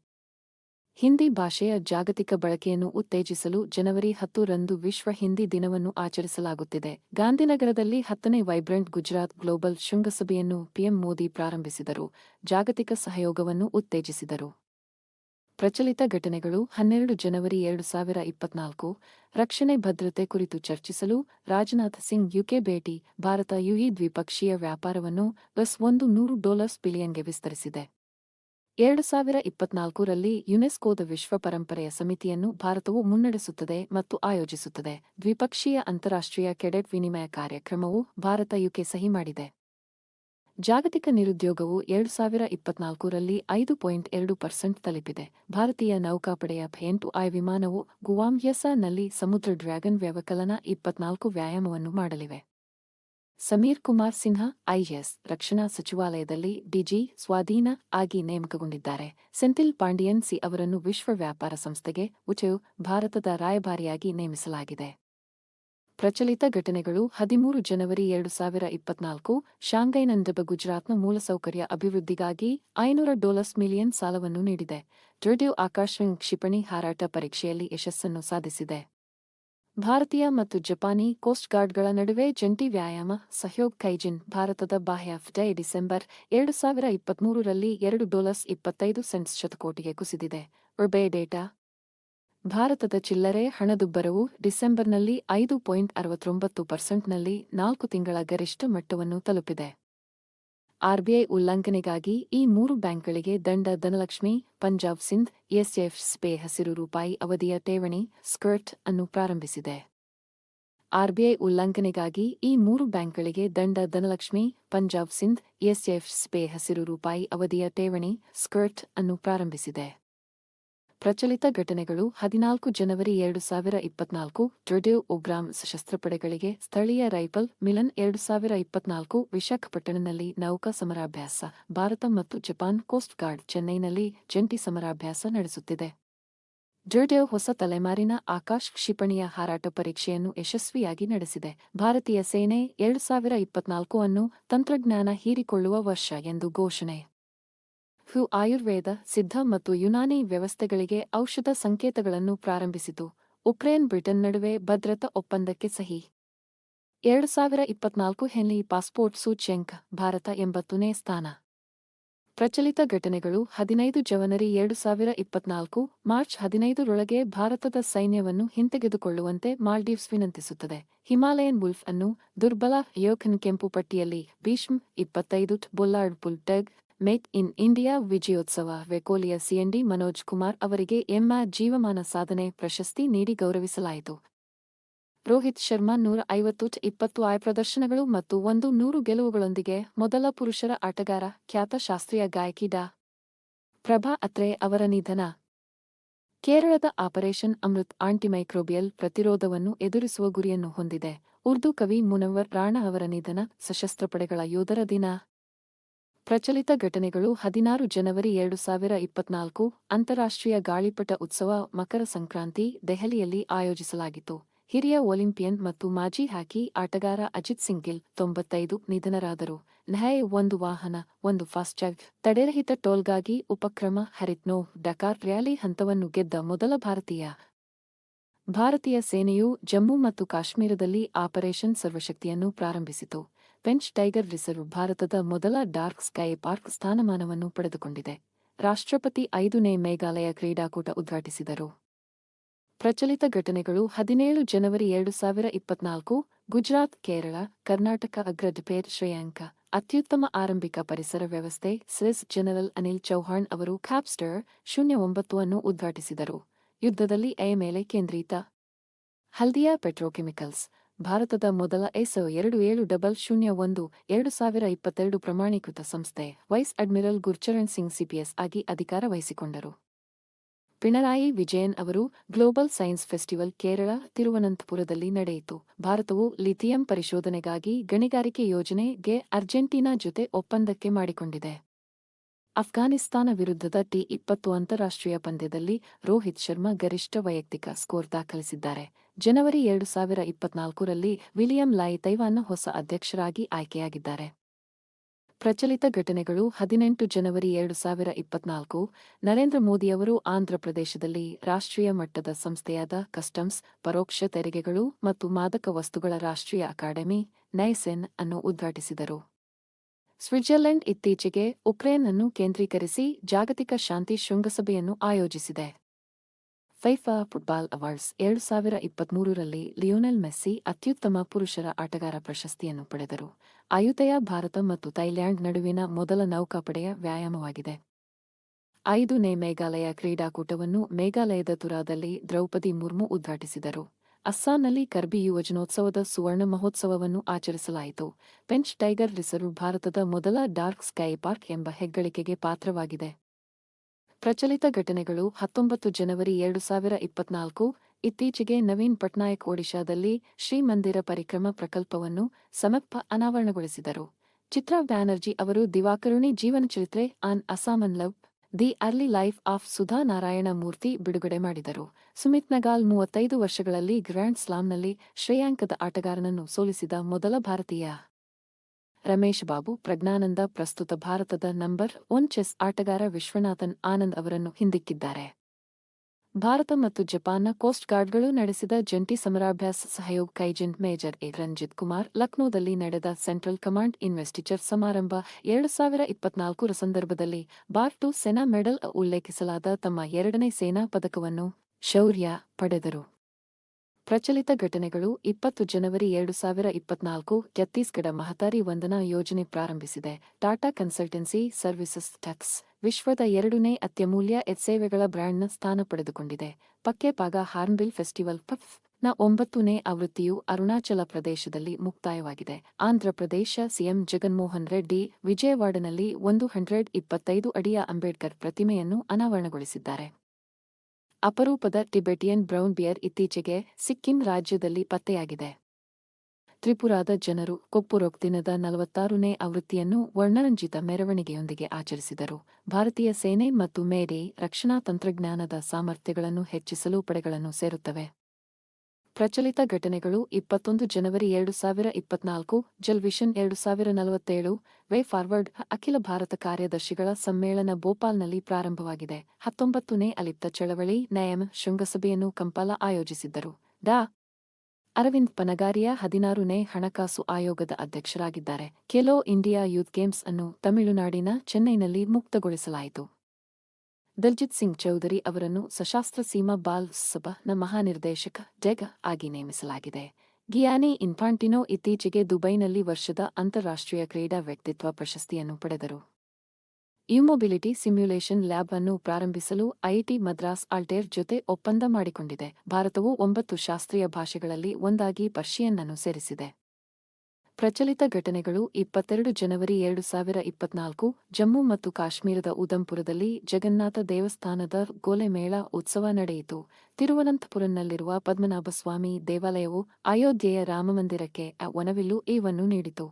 ಹಿಂದಿ ಭಾಷೆಯ ಜಾಗತಿಕ ಬಳಕೆಯನ್ನು ಉತ್ತೇಜಿಸಲು ಜನವರಿ ಹತ್ತು ರಂದು ವಿಶ್ವ ಹಿಂದಿ ದಿನವನ್ನು ಆಚರಿಸಲಾಗುತ್ತಿದೆ. ಗಾಂಧಿನಗರದಲ್ಲಿ ಹತ್ತನೇ ವೈಬ್ರೆಂಟ್ ಗುಜರಾತ್ ಗ್ಲೋಬಲ್ ಶೃಂಗಸಭೆಯನ್ನು ಪಿಎಂ ಮೋದಿ ಪ್ರಾರಂಭಿಸಿದರು. ಜಾಗತಿಕ ಸಹಯೋಗವನ್ನು ಉತ್ತೇಜಿಸಿದರು. ಪ್ರಚಲಿತ ಘಟನೆಗಳು ಹನ್ನೆರಡು ಜನವರಿ ಎರಡು ಸಾವಿರ ಇಪ್ಪತ್ನಾಲ್ಕು. ರಕ್ಷಣೆ ಭದ್ರತೆ ಕುರಿತು ಚರ್ಚಿಸಲು ರಾಜನಾಥ್ ಸಿಂಗ್ ಯುಕೆ ಭೇಟಿ. ಭಾರತ ಯುಹಿ ದ್ವಿಪಕ್ಷೀಯ ವ್ಯಾಪಾರವನ್ನು ಪ್ಲಸ್ ಒಂದು ನೂರು ಡಾಲರ್ಸ್ ಬಿಲಿಯನ್ಗೆ ವಿಸ್ತರಿಸಿದೆ. ಎರಡು ಸಾವಿರ ಇಪ್ಪತ್ನಾಲ್ಕರಲ್ಲಿ ಯುನೆಸ್ಕೋದ ವಿಶ್ವ ಪರಂಪರೆಯ ಸಮಿತಿಯನ್ನು ಭಾರತವು ಮುನ್ನಡೆಸುತ್ತದೆ ಮತ್ತು ಆಯೋಜಿಸುತ್ತದೆ. ದ್ವಿಪಕ್ಷೀಯ ಅಂತಾರಾಷ್ಟ್ರೀಯ ಕೆಡೆಟ್ ವಿನಿಮಯ ಕಾರ್ಯಕ್ರಮವು ಭಾರತ ಯುಕೆ ಸಹಿ ಮಾಡಿದೆ. ಜಾಗತಿಕ ನಿರುದ್ಯೋಗವು ಎರಡು ಸಾವಿರ ಇಪ್ಪತ್ನಾಲ್ಕರಲ್ಲಿ ಐದು ಪಾಯಿಂಟ್ ಎರಡು ಪರ್ಸೆಂಟ್ ತಲುಪಿದೆ. ಭಾರತೀಯ ನೌಕಾಪಡೆಯ ಭೇಂಟು ಐ ವಿಮಾನವು ಗುವಾಮ್ಯಸನಲ್ಲಿ ಸಮುದ್ರ ಡ್ರ್ಯಾಗನ್ ವ್ಯವಕಲನ ಇಪ್ಪತ್ನಾಲ್ಕು ವ್ಯಾಯಾಮವನ್ನು ಮಾಡಲಿವೆ. ಸಮೀರ್ ಕುಮಾರ್ ಸಿನ್ಹಾ ಐಎಸ್ ರಕ್ಷಣಾ ಸಚಿವಾಲಯದಲ್ಲಿ ಡಿಜಿ ಸ್ವಾಧೀನ ಆಗಿ ನೇಮಕಗೊಂಡಿದ್ದಾರೆ. ಸೆಂಥಿಲ್ ಪಾಂಡಿಯನ್ ಸಿ ಅವರನ್ನು ವಿಶ್ವ ವ್ಯಾಪಾರ ಸಂಸ್ಥೆಗೆ ಉಚೆಯು ಭಾರತದ ರಾಯಭಾರಿಯಾಗಿ ನೇಮಿಸಲಾಗಿದೆ. ಪ್ರಚಲಿತ ಘಟನೆಗಳು ಹದಿಮೂರು ಜನವರಿ ಎರಡು ಸಾವಿರ ಇಪ್ಪತ್ನಾಲ್ಕು ಶಾಂಘೈನಂದಬ ಗುಜರಾತ್ನ ಮೂಲಸೌಕರ್ಯ ಅಭಿವೃದ್ಧಿಗಾಗಿ ಐನೂರ ಡಾಲರ್ಸ್ ಮಿಲಿಯನ್ ಸಾಲವನ್ನು ನೀಡಿದೆ. ಡ್ರಡ್ಯೂ ಆಕಾಶವಿಂಗ್ ಕ್ಷಿಪಣಿ ಹಾರಾಟ ಪರೀಕ್ಷೆಯಲ್ಲಿ ಯಶಸ್ಸನ್ನು ಸಾಧಿಸಿದೆ. ಭಾರತೀಯ ಮತ್ತು ಜಪಾನಿ ಕೋಸ್ಟ್ ಗಾರ್ಡ್ಗಳ ನಡುವೆ ಜಂಟಿ ವ್ಯಾಯಾಮ ಸಹಯೋಗ್ ಕೈಜಿನ್ ಭಾರತದ ಬಾಹ್ಯಾಫ್ ಡೈ ಡಿಸೆಂಬರ್ ಎರಡು ಸಾವಿರ ಇಪ್ಪತ್ಮೂರರಲ್ಲಿ ಎರಡು ಡಾಲರ್ಸ್ ಇಪ್ಪತ್ತೈದು ಸೆಂಟ್ಸ್ ಶತಕೋಟಿಗೆ ಕುಸಿದಿದೆ. ಉರ್ಬೆ ಡೇಟಾ ಭಾರತದ ಚಿಲ್ಲರೆ ಹಣದುಬ್ಬರವು ಡಿಸೆಂಬರ್ನಲ್ಲಿ ಐದು ಪಾಯಿಂಟ್ ಅರವತ್ತೊಂಬತ್ತು ಪರ್ಸೆಂಟ್ನಲ್ಲಿ ನಾಲ್ಕು ತಿಂಗಳ ಗರಿಷ್ಠ ಮಟ್ಟವನ್ನು ತಲುಪಿದೆ. ಆರ್ಬಿಐ ಉಲ್ಲಂಘನೆಗಾಗಿ ಈ ಮೂರು ಬ್ಯಾಂಕ್ಗಳಿಗೆ ದಂಡ ಧನಲಕ್ಷ್ಮಿ, ಪಂಜಾಬ್ ಸಿಂಧ್, ಎಸ್ಎಫ್ ಸ್ಪೇ ಹಸಿರು ರೂಪಾಯಿ ಅವಧಿಯ ಠೇವಣಿ, ಸ್ಕರ್ಟ್ ಅನ್ನು ಪ್ರಾರಂಭಿಸಿದೆ. ಆರ್ಬಿಐ ಉಲ್ಲಂಘನೆಗಾಗಿ ಈ ಮೂರು ಬ್ಯಾಂಕ್ಗಳಿಗೆ ದಂಡ ಧನಲಕ್ಷ್ಮಿ, ಪಂಜಾಬ್ ಸಿಂಧ್, ಎಸ್ಎಫ್ ಸ್ಪೇ ಹಸಿರು ರೂಪಾಯಿ ಅವಧಿಯ ಠೇವಣಿ, ಸ್ಕರ್ಟ್ ಅನ್ನು ಪ್ರಾರಂಭಿಸಿದೆ. ಪ್ರಚಲಿತ ಘಟನೆಗಳು ಹದಿನಾಲ್ಕು ಜನವರಿ ಎರಡು ಸಾವಿರ ಇಪ್ಪತ್ನಾಲ್ಕು ಟ್ರೊಡ್ಯೂ ಉಗ್ರಾಮ್ ಸಶಸ್ತ್ರಪಡೆಗಳಿಗೆ ಸ್ಥಳೀಯ ರೈಫಲ್ ಮಿಲನ್ ಎರಡು ಸಾವಿರ ಇಪ್ಪತ್ನಾಲ್ಕು, ವಿಶಾಖಪಟ್ಟಣದಲ್ಲಿ ನೌಕಾ ಸಮರಾಭ್ಯಾಸ, ಭಾರತ ಮತ್ತು ಜಪಾನ್ ಕೋಸ್ಟ್ ಗಾರ್ಡ್ ಚೆನ್ನೈನಲ್ಲಿ ಜಂಟಿ ಸಮರಾಭ್ಯಾಸ ನಡೆಸುತ್ತಿದೆ. ಜೊರ್ಡ್ಯೋ ಹೊಸ ತಲೆಮಾರಿನ ಆಕಾಶ್ ಕ್ಷಿಪಣಿಯ ಹಾರಾಟ ಪರೀಕ್ಷೆಯನ್ನು ಯಶಸ್ವಿಯಾಗಿ ನಡೆಸಿದೆ. ಭಾರತೀಯ ಸೇನೆ ಎರಡು ಸಾವಿರ ಇಪ್ಪತ್ನಾಲ್ಕು ಅನ್ನು ತಂತ್ರಜ್ಞಾನ ಹೀರಿಕೊಳ್ಳುವ ವರ್ಷ ಎಂದು ಘೋಷಣೆ. ಹು ಆಯುರ್ವೇದ, ಸಿದ್ಧ ಮತ್ತು ಯುನಾನಿ ವ್ಯವಸ್ಥೆಗಳಿಗೆ ಔಷಧ ಸಂಕೇತಗಳನ್ನು ಪ್ರಾರಂಭಿಸಿತು. ಉಕ್ರೇನ್ ಬ್ರಿಟನ್ ನಡುವೆ ಭದ್ರತಾ ಒಪ್ಪಂದಕ್ಕೆ ಸಹಿ. ಎರಡು ಸಾವಿರ ಇಪ್ಪತ್ನಾಲ್ಕು ಹೆನ್ಲಿ ಪಾಸ್ಪೋರ್ಟ್ ಸೂಚ್ಯಂಕ, ಭಾರತ ಎಂಬತ್ತನೇ ಸ್ಥಾನ. ಪ್ರಚಲಿತ ಘಟನೆಗಳು ಹದಿನೈದು ಜನವರಿ ಎರಡು ಸಾವಿರ ಇಪ್ಪತ್ನಾಲ್ಕು, ಮಾರ್ಚ್ ಹದಿನೈದರೊಳಗೆ ಭಾರತದ ಸೈನ್ಯವನ್ನು ಹಿಂತೆಗೆದುಕೊಳ್ಳುವಂತೆ ಮಾಲ್ಡೀವ್ಸ್ ವಿನಂತಿಸುತ್ತದೆ. ಹಿಮಾಲಯನ್ ವುಲ್ಫ್ ಅನ್ನು ದುರ್ಬಲ ಯೋಖನ್ ಕೆಂಪು ಪಟ್ಟಿಯಲ್ಲಿ ಭೀಷ್ಮ್ ಇಪ್ಪತ್ತೈದು, bollard pull tug make in India ವಿಜಯೋತ್ಸವ ವೆಕೋಲಿಯ ಸಿಎನ್ಡಿ ಮನೋಜ್ ಕುಮಾರ್ ಅವರಿಗೆ ಎಂಎ ಜೀವಮಾನ ಸಾಧನೆ ಪ್ರಶಸ್ತಿ ನೀಡಿ ಗೌರವಿಸಲಾಯಿತು. ರೋಹಿತ್ ಶರ್ಮಾ ನೂರ ಐವತ್ತು ಇಪ್ಪತ್ತು ಆಯ ಪ್ರದರ್ಶನಗಳು ಮತ್ತು ಒಂದು ನೂರು ಗೆಲುವುಗಳೊಂದಿಗೆ ಮೊದಲ ಪುರುಷರ ಆಟಗಾರ, ಖ್ಯಾತ ಶಾಸ್ತ್ರೀಯ ಗಾಯಕಿ ಡಾ. ಪ್ರಭಾ ಅತ್ರೆ ಅವರ ನಿಧನ. ಕೇರಳದ ಆಪರೇಷನ್ ಅಮೃತ್ ಆಂಟಿಮೈಕ್ರೋಬಿಯಲ್ ಪ್ರತಿರೋಧವನ್ನು ಎದುರಿಸುವ ಗುರಿಯನ್ನು ಹೊಂದಿದೆ. ಉರ್ದು ಕವಿ ಮುನವರ್ ರಾಣ ಅವರ ನಿಧನ, ಸಶಸ್ತ್ರ ಪಡೆಗಳ ಯೋಧರ ದಿನ. ಪ್ರಚಲಿತ ಘಟನೆಗಳು ಹದಿನಾರು ಜನವರಿ ಎರಡು ಸಾವಿರ ಇಪ್ಪತ್ನಾಲ್ಕು ಅಂತಾರಾಷ್ಟ್ರೀಯ ಗಾಳಿಪಟ ಉತ್ಸವ ಮಕರ ಸಂಕ್ರಾಂತಿ ದೆಹಲಿಯಲ್ಲಿ ಆಯೋಜಿಸಲಾಗಿತ್ತು. ಹಿರಿಯ ಒಲಿಂಪಿಯನ್ ಮತ್ತು ಮಾಜಿ ಹಾಕಿ ಆಟಗಾರ ಅಜಿತ್ ಸಿಂಗಿಲ್ ಗಿಲ್ ತೊಂಬತ್ತೈದು ನಿಧನರಾದರು. ನ್ಯಾಯ ಒಂದು ವಾಹನ, ಒಂದು ಫಾಸ್ಟ್ಯಾಗ್ ತಡೆರಹಿತ ಟೋಲ್ಗಾಗಿ ಉಪಕ್ರಮ ಹರಿತ್ನೋ ಡಕಾರ್ ರ್ಯಾಲಿ ಹಂತವನ್ನು ಗೆದ್ದ ಮೊದಲ ಭಾರತೀಯ. ಭಾರತೀಯ ಸೇನೆಯು ಜಮ್ಮು ಮತ್ತು ಕಾಶ್ಮೀರದಲ್ಲಿ ಆಪರೇಷನ್ ಸರ್ವಶಕ್ತಿಯನ್ನು ಪ್ರಾರಂಭಿಸಿತು. ಪೆಂಚ್ ಟೈಗರ್ ರಿಸರ್ವ್ ಭಾರತದ ಮೊದಲ ಡಾರ್ಕ್ ಸ್ಕೈ ಪಾರ್ಕ್ ಸ್ಥಾನಮಾನವನ್ನು ಪಡೆದುಕೊಂಡಿದೆ. ರಾಷ್ಟ್ರಪತಿ ಐದನೇ ಮೇಘಾಲಯ ಕ್ರೀಡಾಕೂಟ ಉದ್ಘಾಟಿಸಿದರು. ಪ್ರಚಲಿತ ಘಟನೆಗಳು ಹದಿನೇಳು ಜನವರಿ ಎರಡು ಸಾವಿರ ಇಪ್ಪತ್ನಾಲ್ಕು, ಗುಜರಾತ್, ಕೇರಳ, ಕರ್ನಾಟಕ ಅಗ್ರ ಡಿಪೇರ್ ಶ್ರೇಯಾಂಕ, ಅತ್ಯುತ್ತಮ ಆರಂಭಿಕ ಪರಿಸರ ವ್ಯವಸ್ಥೆ, ಸ್ವಿಸ್ ಜನರಲ್ ಅನಿಲ್ ಚೌಹಾಣ್ ಅವರು ಕ್ಯಾಪ್ಸ್ಟರ್ ಶೂನ್ಯ ಒಂಬತ್ತು ಅನ್ನು ಉದ್ಘಾಟಿಸಿದರು. ಯುದ್ಧದಲ್ಲಿ ಎ ಮೇಲೆ ಕೇಂದ್ರೀತ. ಹಲ್ದಿಯಾ ಪೆಟ್ರೋಕೆಮಿಕಲ್ಸ್ ಭಾರತದ ಮೊದಲ ಎಸ್ಒ ಎರಡು ಏಳು ಡಬಲ್ ಶೂನ್ಯ ಒಂದು, ಎರಡು ಸಾವಿರ ಇಪ್ಪತ್ತೆರಡು ಪ್ರಮಾಣೀಕೃತ ಸಂಸ್ಥೆ, vice admiral Gurcharan Singh CPS ಆಗಿ ಅಧಿಕಾರ ವಹಿಸಿಕೊಂಡರು. ಪಿಣರಾಯಿ ವಿಜಯನ್ ಅವರು ಗ್ಲೋಬಲ್ ಸೈನ್ಸ್ ಫೆಸ್ಟಿವಲ್ ಕೇರಳ, ತಿರುವನಂತಪುರದಲ್ಲಿ ನಡೆಯಿತು. ಭಾರತವು ಲಿಥಿಯಂ ಪರಿಶೋಧನೆಗಾಗಿ ಗಣಿಗಾರಿಕೆ ಯೋಜನೆಗೆ ಅರ್ಜೆಂಟೀನಾ ಜೊತೆ ಒಪ್ಪಂದಕ್ಕೆ ಮಾಡಿಕೊಂಡಿದೆ. ಅಫ್ಘಾನಿಸ್ತಾನ ವಿರುದ್ಧದ ಟಿ ಇಪ್ಪತ್ತು ಅಂತಾರಾಷ್ಟ್ರೀಯ ಪಂದ್ಯದಲ್ಲಿ ರೋಹಿತ್ ಶರ್ಮಾ ಗರಿಷ್ಠ ವೈಯಕ್ತಿಕ ಸ್ಕೋರ್ ದಾಖಲಿಸಿದ್ದಾರೆ. ಜನವರಿ ಎರಡು ಸಾವಿರ ಇಪ್ಪತ್ನಾಲ್ಕರಲ್ಲಿ ವಿಲಿಯಂ ಲೈ ತೈವಾನ್ನ ಹೊಸ ಅಧ್ಯಕ್ಷರಾಗಿ ಆಯ್ಕೆಯಾಗಿದ್ದಾರೆ. ಪ್ರಚಲಿತ ಘಟನೆಗಳು ಹದಿನೆಂಟು ಜನವರಿ ಎರಡು ಸಾವಿರ ಇಪ್ಪತ್ನಾಲ್ಕು, ನರೇಂದ್ರ ಮೋದಿಯವರು ಆಂಧ್ರಪ್ರದೇಶದಲ್ಲಿ ರಾಷ್ಟ್ರೀಯ ಮಟ್ಟದ ಸಂಸ್ಥೆಯಾದ ಕಸ್ಟಮ್ಸ್, ಪರೋಕ್ಷ ತೆರಿಗೆಗಳು ಮತ್ತು ಮಾದಕ ವಸ್ತುಗಳ ರಾಷ್ಟ್ರೀಯ ಅಕಾಡೆಮಿ, ನೈಸೆನ್ ಅನ್ನು ಉದ್ಘಾಟಿಸಿದರು. ಸ್ವಿಟ್ಜರ್ಲೆಂಡ್ ಇತ್ತೀಚೆಗೆ ಉಕ್ರೇನ್ ಅನ್ನು ಕೇಂದ್ರೀಕರಿಸಿ ಜಾಗತಿಕ ಶಾಂತಿ ಶೃಂಗಸಭೆಯನ್ನು ಆಯೋಜಿಸಿದೆ. ಫೈಫಾ ಫುಟ್ಬಾಲ್ ಅವಾರ್ಡ್ಸ್ ಎರಡು ಸಾವಿರ ಇಪ್ಪತ್ಮೂರರಲ್ಲಿ ಲಿಯೋನೆಲ್ ಮೆಸ್ಸಿ ಅತ್ಯುತ್ತಮ ಪುರುಷರ ಆಟಗಾರ ಪ್ರಶಸ್ತಿಯನ್ನು ಪಡೆದರು. ಆಯುತೆಯ ಭಾರತ ಮತ್ತು ಥೈಲ್ಯಾಂಡ್ ನಡುವಿನ ಮೊದಲ ನೌಕಾಪಡೆಯ ವ್ಯಾಯಾಮವಾಗಿದೆ. ಐದನೇ ಮೇಘಾಲಯ ಕ್ರೀಡಾಕೂಟವನ್ನು ಮೇಘಾಲಯದ ತುರಾದಲ್ಲಿ ದ್ರೌಪದಿ ಮುರ್ಮು ಉದ್ಘಾಟಿಸಿದರು. ಅಸ್ಸಾಂನಲ್ಲಿ ಕರ್ಬಿ ಯುವಜನೋತ್ಸವದ ಸುವರ್ಣ ಮಹೋತ್ಸವವನ್ನು ಆಚರಿಸಲಾಯಿತು. ಪೆಂಚ್ ಟೈಗರ್ ರಿಸರ್ವ್ ಭಾರತದ ಮೊದಲ ಡಾರ್ಕ್ ಸ್ಕೈ ಪಾರ್ಕ್ ಎಂಬ ಹೆಗ್ಗಳಿಕೆಗೆ ಪಾತ್ರವಾಗಿದೆ. ಪ್ರಚಲಿತ ಘಟನೆಗಳು ಹತ್ತೊಂಬತ್ತು ಜನವರಿ ಎರಡು ಸಾವಿರ ಇಪ್ಪತ್ನಾಲ್ಕು, ಇತ್ತೀಚೆಗೆ ನವೀನ್ ಪಟ್ನಾಯಕ್ ಒಡಿಶಾದಲ್ಲಿ ಶ್ರೀಮಂದಿರ ಪರಿಕ್ರಮ ಪ್ರಕಲ್ಪವನ್ನು ಸಮರ್ಪ ಅನಾವರಣಗೊಳಿಸಿದರು. ಚಿತ್ರಾ ಬ್ಯಾನರ್ಜಿ ಅವರು ದಿವಾಕರುಣಿ ಜೀವನಚರಿತ್ರೆ an ಅಸಾಮನ್ love, the early life of Sudha Narayana Murthy ಬಿಡುಗಡೆ ಮಾಡಿದರು. ಸುಮಿತ್ ನಗಾಲ್ ಮೂವತ್ತೈದು ವರ್ಷಗಳಲ್ಲಿ ಗ್ರ್ಯಾಂಡ್ ಸ್ಲಾಂನಲ್ಲಿ ಶ್ರೇಯಾಂಕದ ಆಟಗಾರನನ್ನು ಸೋಲಿಸಿದ ಮೊದಲ ಭಾರತೀಯ. ರಮೇಶ್ ಬಾಬು, ಪ್ರಜ್ಞಾನಂದ ಪ್ರಸ್ತುತ ಭಾರತದ ನಂಬರ್ ಒನ್ ಚೆಸ್ ಆಟಗಾರ ವಿಶ್ವನಾಥನ್ ಆನಂದ್ ಅವರನ್ನು ಹಿಂದಿಕ್ಕಿದ್ದಾರೆ. ಭಾರತ ಮತ್ತು ಜಪಾನ್ನ ಕೋಸ್ಟ್ ಗಾರ್ಡ್ಗಳು ನಡೆಸಿದ ಜಂಟಿ ಸಮರಾಭ್ಯಾಸ ಸಹಯೋಗ ಕೈಜೆಂಟ್ ಮೇಜರ್ ಎ. ರಂಜಿತ್ ಕುಮಾರ್, ಲಕ್ನೋದಲ್ಲಿ ನಡೆದ ಸೆಂಟ್ರಲ್ ಕಮಾಂಡ್ ಇನ್ವೆಸ್ಟಿಚರ್ ಸಮಾರಂಭ ಎರಡು ಸಾವಿರ ಇಪ್ಪತ್ನಾಲ್ಕರ ಸಂದರ್ಭದಲ್ಲಿ ಬಾರ್ ಟು ಸೆನಾ ಮೆಡಲ್ ಉಲ್ಲೇಖಿಸಲಾದ ತಮ್ಮ ಎರಡನೇ ಸೇನಾ ಪದಕವನ್ನು ಶೌರ್ಯ ಪಡೆದರು. ಪ್ರಚಲಿತ ಘಟನೆಗಳು ಇಪ್ಪತ್ತು ಜನವರಿ ಎರಡು ಸಾವಿರ ಇಪ್ಪತ್ನಾಲ್ಕು ಛತ್ತೀಸ್ಗಢ ಮಹತಾರಿ ವಂದನಾ ಯೋಜನೆ ಪ್ರಾರಂಭಿಸಿದೆ. ಟಾಟಾ ಕನ್ಸಲ್ಟೆನ್ಸಿ ಸರ್ವಿಸಸ್ ಟಕ್ಸ್ ವಿಶ್ವದ ಎರಡನೇ ಅತ್ಯಮೂಲ್ಯ ಎಚ್ ಸೇವೆಗಳ ಬ್ರ್ಯಾಂಡ್ನ ಸ್ಥಾನ ಪಡೆದುಕೊಂಡಿದೆ. ಪಕ್ಕೆಪಾಗ ಹಾರ್ನ್ಬಿಲ್ ಫೆಸ್ಟಿವಲ್ ಪಫ್ನ ಒಂಬತ್ತನೇ ಆವೃತ್ತಿಯು ಅರುಣಾಚಲ ಪ್ರದೇಶದಲ್ಲಿ ಮುಕ್ತಾಯವಾಗಿದೆ. ಆಂಧ್ರಪ್ರದೇಶ ಸಿಎಂ ಜಗನ್ಮೋಹನ್ ರೆಡ್ಡಿ ವಿಜಯವಾಡನಲ್ಲಿ ಒಂದು ಹಂಡ್ರೆಡ್ ಇಪ್ಪತ್ತೈದು ಅಡಿಯ ಅಂಬೇಡ್ಕರ್ ಪ್ರತಿಮೆಯನ್ನು ಅನಾವರಣಗೊಳಿಸಿದ್ದಾರೆ. ಅಪರೂಪದ ಟಿಬೆಟಿಯನ್ ಬ್ರೌನ್ ಬಿಯರ್ ಇತ್ತೀಚೆಗೆ ಸಿಕ್ಕಿಂ ರಾಜ್ಯದಲ್ಲಿ ಪತ್ತೆಯಾಗಿದೆ. ತ್ರಿಪುರಾದ ಜನರು ಕೊಪ್ಪುರೊಕ್ ದಿನದ ನಲವತ್ತಾರನೇ ಆವೃತ್ತಿಯನ್ನು ವರ್ಣರಂಜಿತ ಮೆರವಣಿಗೆಯೊಂದಿಗೆ ಆಚರಿಸಿದರು. ಭಾರತೀಯ ಸೇನೆ ಮತ್ತು ಮೇರಿ ರಕ್ಷಣಾ ತಂತ್ರಜ್ಞಾನದ ಸಾಮರ್ಥ್ಯಗಳನ್ನು ಹೆಚ್ಚಿಸಲು ಪಡೆಗಳನ್ನು ಸೇರುತ್ತವೆ. ಪ್ರಚಲಿತ ಘಟನೆಗಳು ಇಪ್ಪತ್ತೊಂದು ಜನವರಿ ಎರಡು ಸಾವಿರ ಇಪ್ಪತ್ನಾಲ್ಕು ಜಲ್ವಿಷನ್ ಎರಡು ಸಾವಿರ ನಲವತ್ತೇಳು, ವೇ ಫಾರ್ವರ್ಡ್ ಅಖಿಲ ಭಾರತ ಕಾರ್ಯದರ್ಶಿಗಳ ಸಮ್ಮೇಳನ ಭೋಪಾಲ್ನಲ್ಲಿ ಪ್ರಾರಂಭವಾಗಿದೆ. ಹತ್ತೊಂಬತ್ತನೇ ಅಲಿಪ್ತ ಚಳವಳಿ ನಯಂ ಶೃಂಗಸಭೆಯನ್ನು ಕಂಪಾಲ ಆಯೋಜಿಸಿದ್ದರು. ಡಾ. ಅರವಿಂದ್ ಪನಗಾರಿಯಾ ಹದಿನಾರನೇ ಹಣಕಾಸು ಆಯೋಗದ ಅಧ್ಯಕ್ಷರಾಗಿದ್ದಾರೆ. ಖೇಲೋ ಇಂಡಿಯಾ ಯೂತ್ ಗೇಮ್ಸ್ ಅನ್ನು ತಮಿಳುನಾಡಿನ ಚೆನ್ನೈನಲ್ಲಿ ಮುಕ್ತಗೊಳಿಸಲಾಯಿತು. ದಲ್ಜಿತ್ ಸಿಂಗ್ ಚೌಧರಿ ಅವರನ್ನು ಸಶಾಸ್ತ್ರ ಸೀಮಾ ಬಾಲ್ ಸಭನ ಮಹಾನಿರ್ದೇಶಕ ಜೆಗ್ ಆಗಿ ನೇಮಿಸಲಾಗಿದೆ. ಗಿಯಾನಿ ಇನ್ಫಾಂಟಿನೋ ಇತ್ತೀಚೆಗೆ ದುಬೈನಲ್ಲಿ ವರ್ಷದ ಅಂತಾರಾಷ್ಟ್ರೀಯ ಕ್ರೀಡಾ ವ್ಯಕ್ತಿತ್ವ ಪ್ರಶಸ್ತಿಯನ್ನು ಪಡೆದರು. ಯುಮೊಬಿಲಿಟಿ ಸಿಮ್ಯುಲೇಷನ್ ಲ್ಯಾಬ್ ಅನ್ನು ಪ್ರಾರಂಭಿಸಲು ಐಐಟಿ ಮದ್ರಾಸ್ ಆಲ್ಟೇರ್ ಜೊತೆ ಒಪ್ಪಂದ ಮಾಡಿಕೊಂಡಿದೆ. ಭಾರತವು ಒಂಬತ್ತು ಶಾಸ್ತ್ರೀಯ ಭಾಷೆಗಳಲ್ಲಿ ಒಂದಾಗಿ ಪರ್ಷಿಯನ್ ಅನ್ನು ಸೇರಿಸಿದೆ. ಪ್ರಚಲಿತ ಘಟನೆಗಳು ಇಪ್ಪತ್ತೆರಡು ಜನವರಿ ಎರಡು ಸಾವಿರ ಇಪ್ಪತ್ನಾಲ್ಕು, ಜಮ್ಮು ಮತ್ತು ಕಾಶ್ಮೀರದ ಉದಂಪುರದಲ್ಲಿ ಜಗನ್ನಾಥ ದೇವಸ್ಥಾನದ ಗೋಲೆಮೇಳ ಉತ್ಸವ ನಡೆಯಿತು. ತಿರುವನಂತಪುರಂನಲ್ಲಿರುವ ಪದ್ಮನಾಭಸ್ವಾಮಿ ದೇವಾಲಯವು ಅಯೋಧ್ಯೆಯ ರಾಮಮಂದಿರಕ್ಕೆ ಒನವಿಲ್ಲು ಏವನ್ನು ನೀಡಿತು.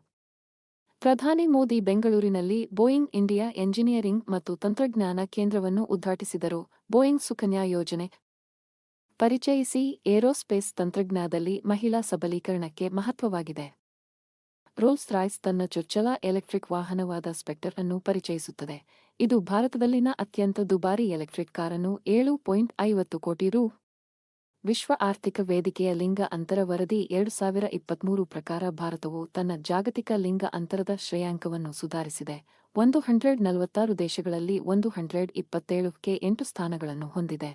ಪ್ರಧಾನಿ ಮೋದಿ ಬೆಂಗಳೂರಿನಲ್ಲಿ ಬೋಯಿಂಗ್ ಇಂಡಿಯಾ ಎಂಜಿನಿಯರಿಂಗ್ ಮತ್ತು ತಂತ್ರಜ್ಞಾನ ಕೇಂದ್ರವನ್ನು ಉದ್ಘಾಟಿಸಿದರು. ಬೋಯಿಂಗ್ ಸುಕನ್ಯಾ ಯೋಜನೆ ಪರಿಚಯಿಸಿ ಏರೋಸ್ಪೇಸ್ ತಂತ್ರಜ್ಞಾನದಲ್ಲಿ ಮಹಿಳಾ ಸಬಲೀಕರಣಕ್ಕೆ ಮಹತ್ವವಾಗಿದೆ. ರೋಲ್ಸ್ ರಾಯ್ಸ್ ತನ್ನ ಚೊಚ್ಚಲ ಎಲೆಕ್ಟ್ರಿಕ್ ವಾಹನವಾದ ಸ್ಪೆಕ್ಟರ್ ಅನ್ನು ಪರಿಚಯಿಸುತ್ತದೆ. ಇದು ಭಾರತದಲ್ಲಿನ ಅತ್ಯಂತ ದುಬಾರಿ ಎಲೆಕ್ಟ್ರಿಕ್ ಕಾರನ್ನು ಏಳು ಪಾಯಿಂಟ್ ಐವತ್ತು ಕೋಟಿ ರು ವಿಶ್ವ ಆರ್ಥಿಕ ವೇದಿಕೆಯ ಲಿಂಗ ಅಂತರ ವರದಿ ಎರಡು ಸಾವಿರ ಇಪ್ಪತ್ಮೂರು ಪ್ರಕಾರ ಭಾರತವು ತನ್ನ ಜಾಗತಿಕ ಲಿಂಗ ಅಂತರದ ಶ್ರೇಯಾಂಕವನ್ನು ಸುಧಾರಿಸಿದೆ. ಒಂದು ಹಂಡ್ರೆಡ್ ನಲವತ್ತಾರು ದೇಶಗಳಲ್ಲಿ ಒಂದು ಹಂಡ್ರೆಡ್ ಇಪ್ಪತ್ತೇಳು ಕೆ ಎಂಟು ಸ್ಥಾನಗಳನ್ನು ಹೊಂದಿದೆ.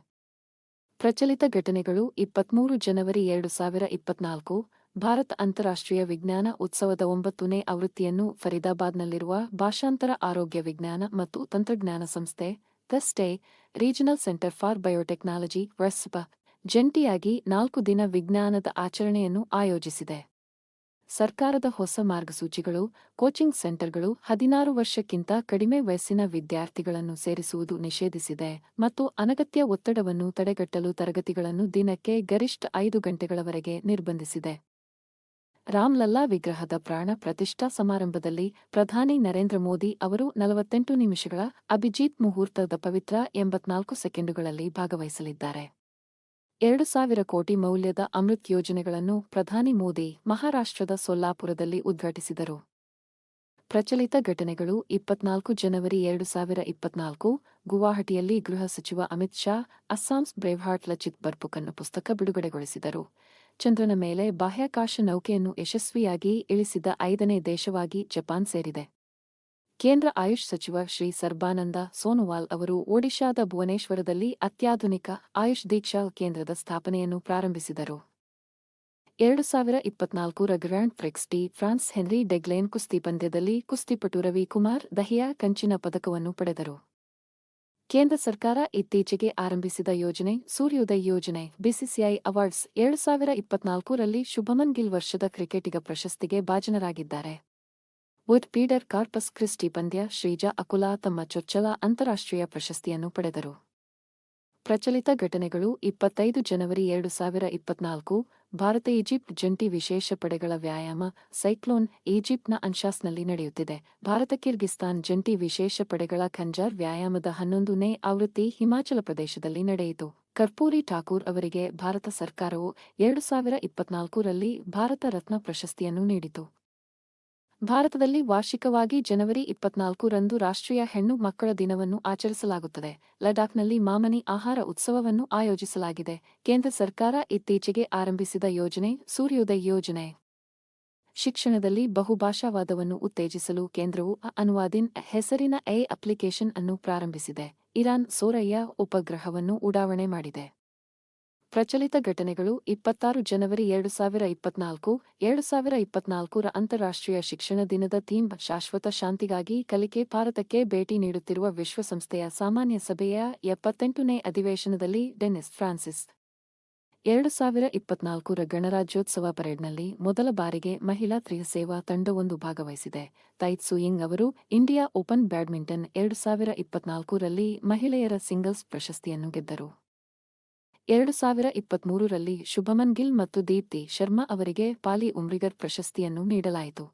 ಪ್ರಚಲಿತ ಘಟನೆಗಳು ಇಪ್ಪತ್ಮೂರು ಜನವರಿ ಎರಡು ಸಾವಿರ ಇಪ್ಪತ್ನಾಲ್ಕು ಭಾರತ ಅಂತಾರಾಷ್ಟ್ರೀಯ ವಿಜ್ಞಾನ ಉತ್ಸವದ ಒಂಬತ್ತನೇ ಆವೃತ್ತಿಯನ್ನು ಫರೀದಾಬಾದ್ನಲ್ಲಿರುವ ಭಾಷಾಂತರ ಆರೋಗ್ಯ ವಿಜ್ಞಾನ ಮತ್ತು ತಂತ್ರಜ್ಞಾನ ಸಂಸ್ಥೆ ತಸ್ಟೇ ರೀಜನಲ್ ಸೆಂಟರ್ ಫಾರ್ ಬಯೋಟೆಕ್ನಾಲಜಿ ವರ್ಸ್ಪ ಜಂಟಿಯಾಗಿ ನಾಲ್ಕು ದಿನ ವಿಜ್ಞಾನದ ಆಚರಣೆಯನ್ನು ಆಯೋಜಿಸಿದೆ. ಸರ್ಕಾರದ ಹೊಸ ಮಾರ್ಗಸೂಚಿಗಳು, ಕೋಚಿಂಗ್ ಸೆಂಟರ್ಗಳು ಹದಿನಾರು ವರ್ಷಕ್ಕಿಂತ ಕಡಿಮೆ ವಯಸ್ಸಿನ ವಿದ್ಯಾರ್ಥಿಗಳನ್ನು ಸೇರಿಸುವುದು ನಿಷೇಧಿಸಿದೆ ಮತ್ತು ಅನಗತ್ಯ ಒತ್ತಡವನ್ನು ತಡೆಗಟ್ಟಲು ತರಗತಿಗಳನ್ನು ದಿನಕ್ಕೆ ಗರಿಷ್ಠ ಐದು ಗಂಟೆಗಳವರೆಗೆ ನಿರ್ಬಂಧಿಸಿದೆ. ರಾಮ್ಲಲ್ಲಾ ವಿಗ್ರಹದ ಪ್ರಾಣ ಪ್ರತಿಷ್ಠಾ ಸಮಾರಂಭದಲ್ಲಿ ಪ್ರಧಾನಿ ನರೇಂದ್ರ ಮೋದಿ ಅವರು ನಲವತ್ತೆಂಟು ನಿಮಿಷಗಳ ಅಭಿಜಿತ್ ಮುಹೂರ್ತದ ಪವಿತ್ರ ಎಂಬತ್ನಾಲ್ಕು ಸೆಕೆಂಡುಗಳಲ್ಲಿ ಭಾಗವಹಿಸಲಿದ್ದಾರೆ. ಎರಡು ಸಾವಿರ ಕೋಟಿ ಮೌಲ್ಯದ ಅಮೃತ್ ಯೋಜನೆಗಳನ್ನು ಪ್ರಧಾನಿ ಮೋದಿ ಮಹಾರಾಷ್ಟ್ರದ ಸೊಲ್ಲಾಪುರದಲ್ಲಿ ಉದ್ಘಾಟಿಸಿದರು. ಪ್ರಚಲಿತ ಘಟನೆಗಳು ಇಪ್ಪತ್ನಾಲ್ಕು ಜನವರಿ ಎರಡು ಸಾವಿರ ಇಪ್ಪತ್ನಾಲ್ಕು, ಗುವಾಹಟಿಯಲ್ಲಿ ಗೃಹ ಸಚಿವ ಅಮಿತ್ ಶಾ ಅಸ್ಸಾಂಸ್ ಬ್ರೇವ್ಹಾರ್ಟ್ ಲಚಿತ್ ಬರ್ಪುಕನ್ನು ಪುಸ್ತಕ ಬಿಡುಗಡೆಗೊಳಿಸಿದರು. ಚಂದ್ರನ ಮೇಲೆ ಬಾಹ್ಯಾಕಾಶ ನೌಕೆಯನ್ನು ಯಶಸ್ವಿಯಾಗಿ ಇಳಿಸಿದ ಐದನೇ ದೇಶವಾಗಿ ಜಪಾನ್ ಸೇರಿದೆ. ಕೇಂದ್ರ ಆಯುಷ್ ಸಚಿವ ಶ್ರೀ ಸರ್ಬಾನಂದ ಸೋನೋವಾಲ್ ಅವರು ಒಡಿಶಾದ ಭುವನೇಶ್ವರದಲ್ಲಿ ಅತ್ಯಾಧುನಿಕ ಆಯುಷ್ ದೀಕ್ಷಾ ಕೇಂದ್ರದ ಸ್ಥಾಪನೆಯನ್ನು ಪ್ರಾರಂಭಿಸಿದರು. ಎರಡು ಸಾವಿರ ಇಪ್ಪತ್ನಾಲ್ಕರ ಗ್ರ್ಯಾಂಡ್ ಪ್ರಿಕ್ಸ್ ಟಿ ಫ್ರಾನ್ಸ್ ಹೆನ್ರಿ ಡೆಗ್ಲೇನ್ ಕುಸ್ತಿ ಪಂದ್ಯದಲ್ಲಿ ಕುಸ್ತಿಪಟು ರವಿಕುಮಾರ್ ದಹಿಯಾ ಕಂಚಿನ ಪದಕವನ್ನು ಪಡೆದರು. ಕೇಂದ್ರ ಸರ್ಕಾರ ಇತ್ತೀಚೆಗೆ ಆರಂಭಿಸಿದ ಯೋಜನೆ ಸೂರ್ಯೋದಯ ಯೋಜನೆ ಬಿಸಿಸಿಐ ಅವಾರ್ಡ್ಸ್ ಎರಡು ಸಾವಿರ ಇಪ್ಪತ್ನಾಲ್ಕರಲ್ಲಿ ಶುಭಮನ್ ಗಿಲ್ ವರ್ಷದ ಕ್ರಿಕೆಟಿಗ ಪ್ರಶಸ್ತಿಗೆ ಭಾಜನರಾಗಿದ್ದಾರೆ. ವುಡ್ ಪೀಡರ್ ಕಾರ್ಪಸ್ ಕ್ರಿಸ್ಟಿ ಪಂದ್ಯ ಶ್ರೀಜಾ ಅಕುಲಾ ತಮ್ಮ ಚೊಚ್ಚಲ ಅಂತಾರಾಷ್ಟ್ರೀಯ ಪ್ರಶಸ್ತಿಯನ್ನು ಪಡೆದರು. ಪ್ರಚಲಿತ ಘಟನೆಗಳು ಇಪ್ಪತ್ತೈದು ಜನವರಿ ಎರಡು ಸಾವಿರ ಇಪ್ಪತ್ನಾಲ್ಕು, ಭಾರತ, ಈಜಿಪ್ಟ್ ಜಂಟಿ ವಿಶೇಷ ಪಡೆಗಳ ವ್ಯಾಯಾಮ, ಸೈಕ್ಲೋನ್, ಈಜಿಪ್ಟ್ನ ಅನ್ಶಾಸ್ನಲ್ಲಿ ನಡೆಯುತ್ತಿದೆ. ಭಾರತ, ಕಿರ್ಗಿಸ್ತಾನ್ ಜಂಟಿ ವಿಶೇಷ ಪಡೆಗಳ ಖಂಜಾರ್ ವ್ಯಾಯಾಮದ ಹನ್ನೊಂದನೇ ಆವೃತ್ತಿ ಹಿಮಾಚಲ ಪ್ರದೇಶದಲ್ಲಿ ನಡೆಯಿತು. ಕರ್ಪೂರಿ ಠಾಕೂರ್ ಅವರಿಗೆ ಭಾರತ ಸರ್ಕಾರವು ಎರಡು ಸಾವಿರ ಇಪ್ಪತ್ನಾಲ್ಕರಲ್ಲಿ ಭಾರತ ರತ್ನ ಪ್ರಶಸ್ತಿಯನ್ನು ನೀಡಿತು. ಭಾರತದಲ್ಲಿ ವಾರ್ಷಿಕವಾಗಿ ಜನವರಿ ಇಪ್ಪತ್ನಾಲ್ಕು ರಂದು ರಾಷ್ಟ್ರೀಯ ಹೆಣ್ಣು ಮಕ್ಕಳ ದಿನವನ್ನು ಆಚರಿಸಲಾಗುತ್ತದೆ. ಲಡಾಖ್ನಲ್ಲಿ ಮಾಮನಿ ಆಹಾರ ಉತ್ಸವವನ್ನು ಆಯೋಜಿಸಲಾಗಿದೆ. ಕೇಂದ್ರ ಸರ್ಕಾರ ಇತ್ತೀಚೆಗೆ ಆರಂಭಿಸಿದ ಯೋಜನೆ, ಸೂರ್ಯೋದಯ ಯೋಜನೆ. ಶಿಕ್ಷಣದಲ್ಲಿ ಬಹುಭಾಷಾವಾದವನ್ನು ಉತ್ತೇಜಿಸಲು ಕೇಂದ್ರವು ಅನುವಾದಿನ್ ಹೆಸರಿನ ಎ ಅಪ್ಲಿಕೇಶನ್ ಅನ್ನು ಪ್ರಾರಂಭಿಸಿದೆ. ಇರಾನ್ ಸೋರಯ್ಯ ಉಪಗ್ರಹವನ್ನು ಉಡಾವಣೆ ಮಾಡಿದೆ. ಪ್ರಚಲಿತ ಘಟನೆಗಳು ಇಪ್ಪತ್ತಾರು ಜನವರಿ ಎರಡು ಸಾವಿರ ಇಪ್ಪತ್ನಾಲ್ಕು, ಎರಡು ಸಾವಿರ ಇಪ್ಪತ್ನಾಲ್ಕರ ಅಂತಾರಾಷ್ಟ್ರೀಯ ಶಿಕ್ಷಣ ದಿನದ ಥೀಮ್ ಶಾಶ್ವತ ಶಾಂತಿಗಾಗಿ ಕಲಿಕೆ ಭಾರತಕ್ಕೆ ಭೇಟಿ ನೀಡುತ್ತಿರುವ ವಿಶ್ವಸಂಸ್ಥೆಯ ಸಾಮಾನ್ಯ ಸಭೆಯ ಎಪ್ಪತ್ತೆಂಟನೇ ಅಧಿವೇಶನದಲ್ಲಿ ಡೆನಿಸ್ ಫ್ರಾನ್ಸಿಸ್. ಎರಡು ಸಾವಿರ ಇಪ್ಪತ್ನಾಲ್ಕರ ಗಣರಾಜ್ಯೋತ್ಸವ ಪರೇಡ್ನಲ್ಲಿ ಮೊದಲ ಬಾರಿಗೆ ಮಹಿಳಾ ತ್ರಿಸೇವಾ ತಂಡವೊಂದು ಭಾಗವಹಿಸಿದೆ. ತೈತ್ ಸುಯಿಂಗ್ ಅವರು ಇಂಡಿಯಾ ಓಪನ್ ಬ್ಯಾಡ್ಮಿಂಟನ್ ಎರಡು ಸಾವಿರ ಇಪ್ಪತ್ನಾಲ್ಕರಲ್ಲಿ ಮಹಿಳೆಯರ ಸಿಂಗಲ್ಸ್ ಪ್ರಶಸ್ತಿಯನ್ನು ಗೆದ್ದರು. ಎರಡು ಸಾವಿರ ಇಪ್ಪತ್ಮೂರರಲ್ಲಿ ಶುಭಮನ್ ಗಿಲ್ ಮತ್ತು ದೀಪ್ತಿ ಶರ್ಮಾ ಅವರಿಗೆ ಪಾಲಿ ಉಮ್ರಿಗರ್ ಪ್ರಶಸ್ತಿಯನ್ನು ನೀಡಲಾಯಿತು.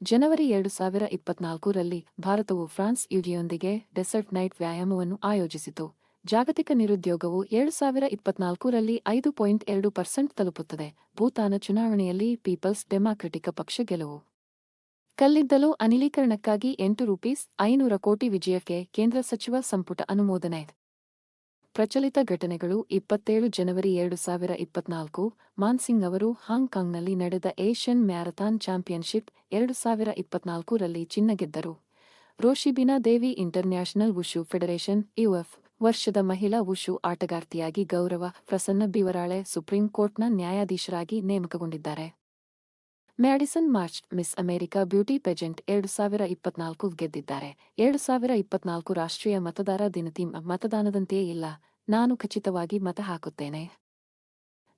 ಜನವರಿ ಎರಡು ಸಾವಿರ ಇಪ್ಪತ್ನಾಲ್ಕರಲ್ಲಿ ಭಾರತವು ಫ್ರಾನ್ಸ್ ಯುಡಿಯೊಂದಿಗೆ ಡೆಸರ್ಟ್ ನೈಟ್ ವ್ಯಾಯಾಮವನ್ನು ಆಯೋಜಿಸಿತು. ಜಾಗತಿಕ ನಿರುದ್ಯೋಗವು ಎರಡು ಸಾವಿರ ಇಪ್ಪತ್ನಾಲ್ಕರಲ್ಲಿ ಐದು ಪಾಯಿಂಟ್ ಎರಡು ಪರ್ಸೆಂಟ್ ತಲುಪುತ್ತದೆ. ಭೂತಾನ ಚುನಾವಣೆಯಲ್ಲಿ ಪೀಪಲ್ಸ್ ಡೆಮಾಕ್ರೆಟಿಕ್ ಪಕ್ಷ ಗೆಲುವು. ಕಲ್ಲಿದ್ದಲು ಅನಿಲೀಕರಣಕ್ಕಾಗಿ ಎಂಟು ರೂಪೀಸ್ ಐನೂರ ಕೋಟಿ ವಿಜಯಕ್ಕೆ ಕೇಂದ್ರ ಸಚಿವ ಸಂಪುಟ ಅನುಮೋದನೆ. ಪ್ರಚಲಿತ ಘಟನೆಗಳು ಇಪ್ಪತ್ತೇಳು ಜನವರಿ ಎರಡು ಸಾವಿರ ಇಪ್ಪತ್ನಾಲ್ಕು, ಮಾನ್ಸಿಂಗ್ ಅವರು ಹಾಂಗ್ಕಾಂಗ್ನಲ್ಲಿ ನಡೆದ ಏಷ್ಯನ್ ಮ್ಯಾರಥಾನ್ ಚಾಂಪಿಯನ್ಶಿಪ್ ಎರಡು ಸಾವಿರ ಇಪ್ಪತ್ನಾಲ್ಕರಲ್ಲಿ ಚಿನ್ನ ಗೆದ್ದರು Roshibina Devi international wushu federation U F ವರ್ಷದ ಮಹಿಳಾ ವುಶು ಆಟಗಾರ್ತಿಯಾಗಿ ಗೌರವ, ಪ್ರಸನ್ನ ಬಿವರಾಳೆ ಸುಪ್ರೀಂ ಕೋರ್ಟ್ನ ನ್ಯಾಯಾಧೀಶರಾಗಿ ನೇಮಕಗೊಂಡಿದ್ದಾರೆ. Madison March, miss America beauty pageant ಎರಡು ಸಾವಿರ ಇಪ್ಪತ್ನಾಲ್ಕು ಗೆದ್ದಿದ್ದಾರೆ. ಎರಡು ಸಾವಿರ ಇಪ್ಪತ್ನಾಲ್ಕು ರಾಷ್ಟ್ರೀಯ ಮತದಾರ ದಿನತಿ ಮತದಾನದಂತೆಯೇ ಇಲ್ಲ. ನಾನು ಖಚಿತವಾಗಿ ಮತ ಹಾಕುತ್ತೇನೆ.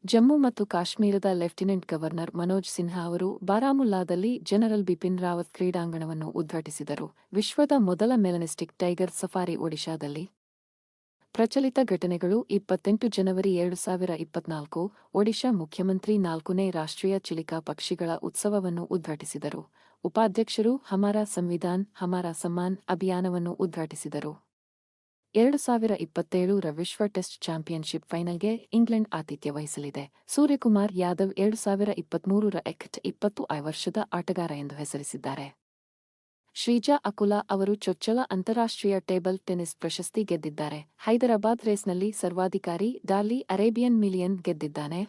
ಜಮ್ಮು ಮತ್ತು ಕಾಶ್ಮೀರದ ಲೆಫ್ಟಿನೆಂಟ್ ಗವರ್ನರ್ ಮನೋಜ್ ಸಿನ್ಹಾ ಅವರು ಬಾರಾಮುಲ್ಲಾದಲ್ಲಿ ಜನರಲ್ ಬಿಪಿನ್ ರಾವತ್ ಕ್ರೀಡಾಂಗಣವನ್ನು ಉದ್ಘಾಟಿಸಿದರು. ವಿಶ್ವದ ಮೊದಲ ಮೆಲನಿಸ್ಟಿಕ್ ಟೈಗರ್ ಸಫಾರಿ ಒಡಿಶಾದಲ್ಲಿ ಪ್ರಚಲಿತ ಘಟನೆಗಳು ಇಪ್ಪತ್ತೆಂಟು ಜನವರಿ ಎರಡು ಸಾವಿರ ಇಪ್ಪತ್ನಾಲ್ಕು, ಒಡಿಶಾ ಮುಖ್ಯಮಂತ್ರಿ ನಾಲ್ಕನೇ ರಾಷ್ಟ್ರೀಯ ಚಿಲಿಕಾ ಪಕ್ಷಿಗಳ ಉತ್ಸವವನ್ನು ಉದ್ಘಾಟಿಸಿದರು. ಉಪಾಧ್ಯಕ್ಷರು ಹಮಾರ ಸಂವಿಧಾನ್, ಹಮಾರ ಸಮ್ಮಾನ್ ಅಭಿಯಾನವನ್ನು ಉದ್ಘಾಟಿಸಿದರು. ಎರಡು ಸಾವಿರ ಇಪ್ಪತ್ತೇಳರ ವಿಶ್ವ ಟೆಸ್ಟ್ ಚಾಂಪಿಯನ್ಶಿಪ್ ಫೈನಲ್ಗೆ ಇಂಗ್ಲೆಂಡ್ ಆತಿಥ್ಯ ವಹಿಸಲಿದೆ. ಸೂರ್ಯಕುಮಾರ್ ಯಾದವ್ ಎರಡು ಸಾವಿರ ಇಪ್ಪತ್ಮೂರರ ಎಕ್ಟ್ ಇಪ್ಪತ್ತು ಐ ವರ್ಷದ ಆಟಗಾರ ಎಂದು ಹೆಸರಿಸಿದ್ದಾರೆ. ಶ್ರೀಜಾ ಅಕುಲಾ ಅವರು ಚೊಚ್ಚಲ ಅಂತಾರಾಷ್ಟ್ರೀಯ ಟೇಬಲ್ ಟೆನಿಸ್ ಪ್ರಶಸ್ತಿ ಗೆದ್ದಿದ್ದಾರೆ. ಹೈದರಾಬಾದ್ ರೇಸ್ನಲ್ಲಿ ಸರ್ವಾಧಿಕಾರಿ ಡಾಲಿ ಅರೇಬಿಯನ್ ಮಿಲಿಯನ್ ಗೆದ್ದಿದ್ದಾನೆ.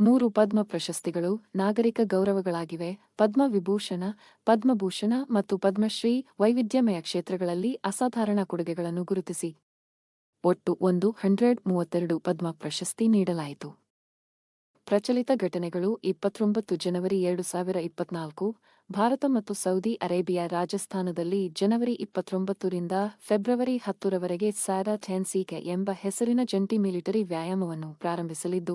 ಮೂರು ಪದ್ಮ ಪ್ರಶಸ್ತಿಗಳು ನಾಗರಿಕ ಗೌರವಗಳಾಗಿವೆ. ಪದ್ಮ ವಿಭೂಷಣ ಪದ್ಮಭೂಷಣ ಮತ್ತು ಪದ್ಮಶ್ರೀ ವೈವಿಧ್ಯಮಯ ಕ್ಷೇತ್ರಗಳಲ್ಲಿ ಅಸಾಧಾರಣ ಕೊಡುಗೆಗಳನ್ನು ಗುರುತಿಸಿ. ಒಟ್ಟು ಒಂದು ಹಂಡ್ರೆಡ್ ಮೂವತ್ತೆರಡು ಪದ್ಮ ಪ್ರಶಸ್ತಿ ನೀಡಲಾಯಿತು. ಪ್ರಚಲಿತ ಘಟನೆಗಳು ಇಪ್ಪತ್ತೊಂಬತ್ತು ಜನವರಿ ಎರಡು ಸಾವಿರ ಇಪ್ಪತ್ನಾಲ್ಕು ಭಾರತ ಮತ್ತು ಸೌದಿ ಅರೇಬಿಯಾ ರಾಜಸ್ಥಾನದಲ್ಲಿ ಜನವರಿ ಇಪ್ಪತ್ತೊಂಬತ್ತರಿಂದ ಫೆಬ್ರವರಿ ಹತ್ತರವರೆಗೆ ಸ್ಯಾರಾ ಥೆನ್ಸೀಕೆ ಎಂಬ ಹೆಸರಿನ ಜಂಟಿ ಮಿಲಿಟರಿ ವ್ಯಾಯಾಮವನ್ನು ಪ್ರಾರಂಭಿಸಲಿದ್ದು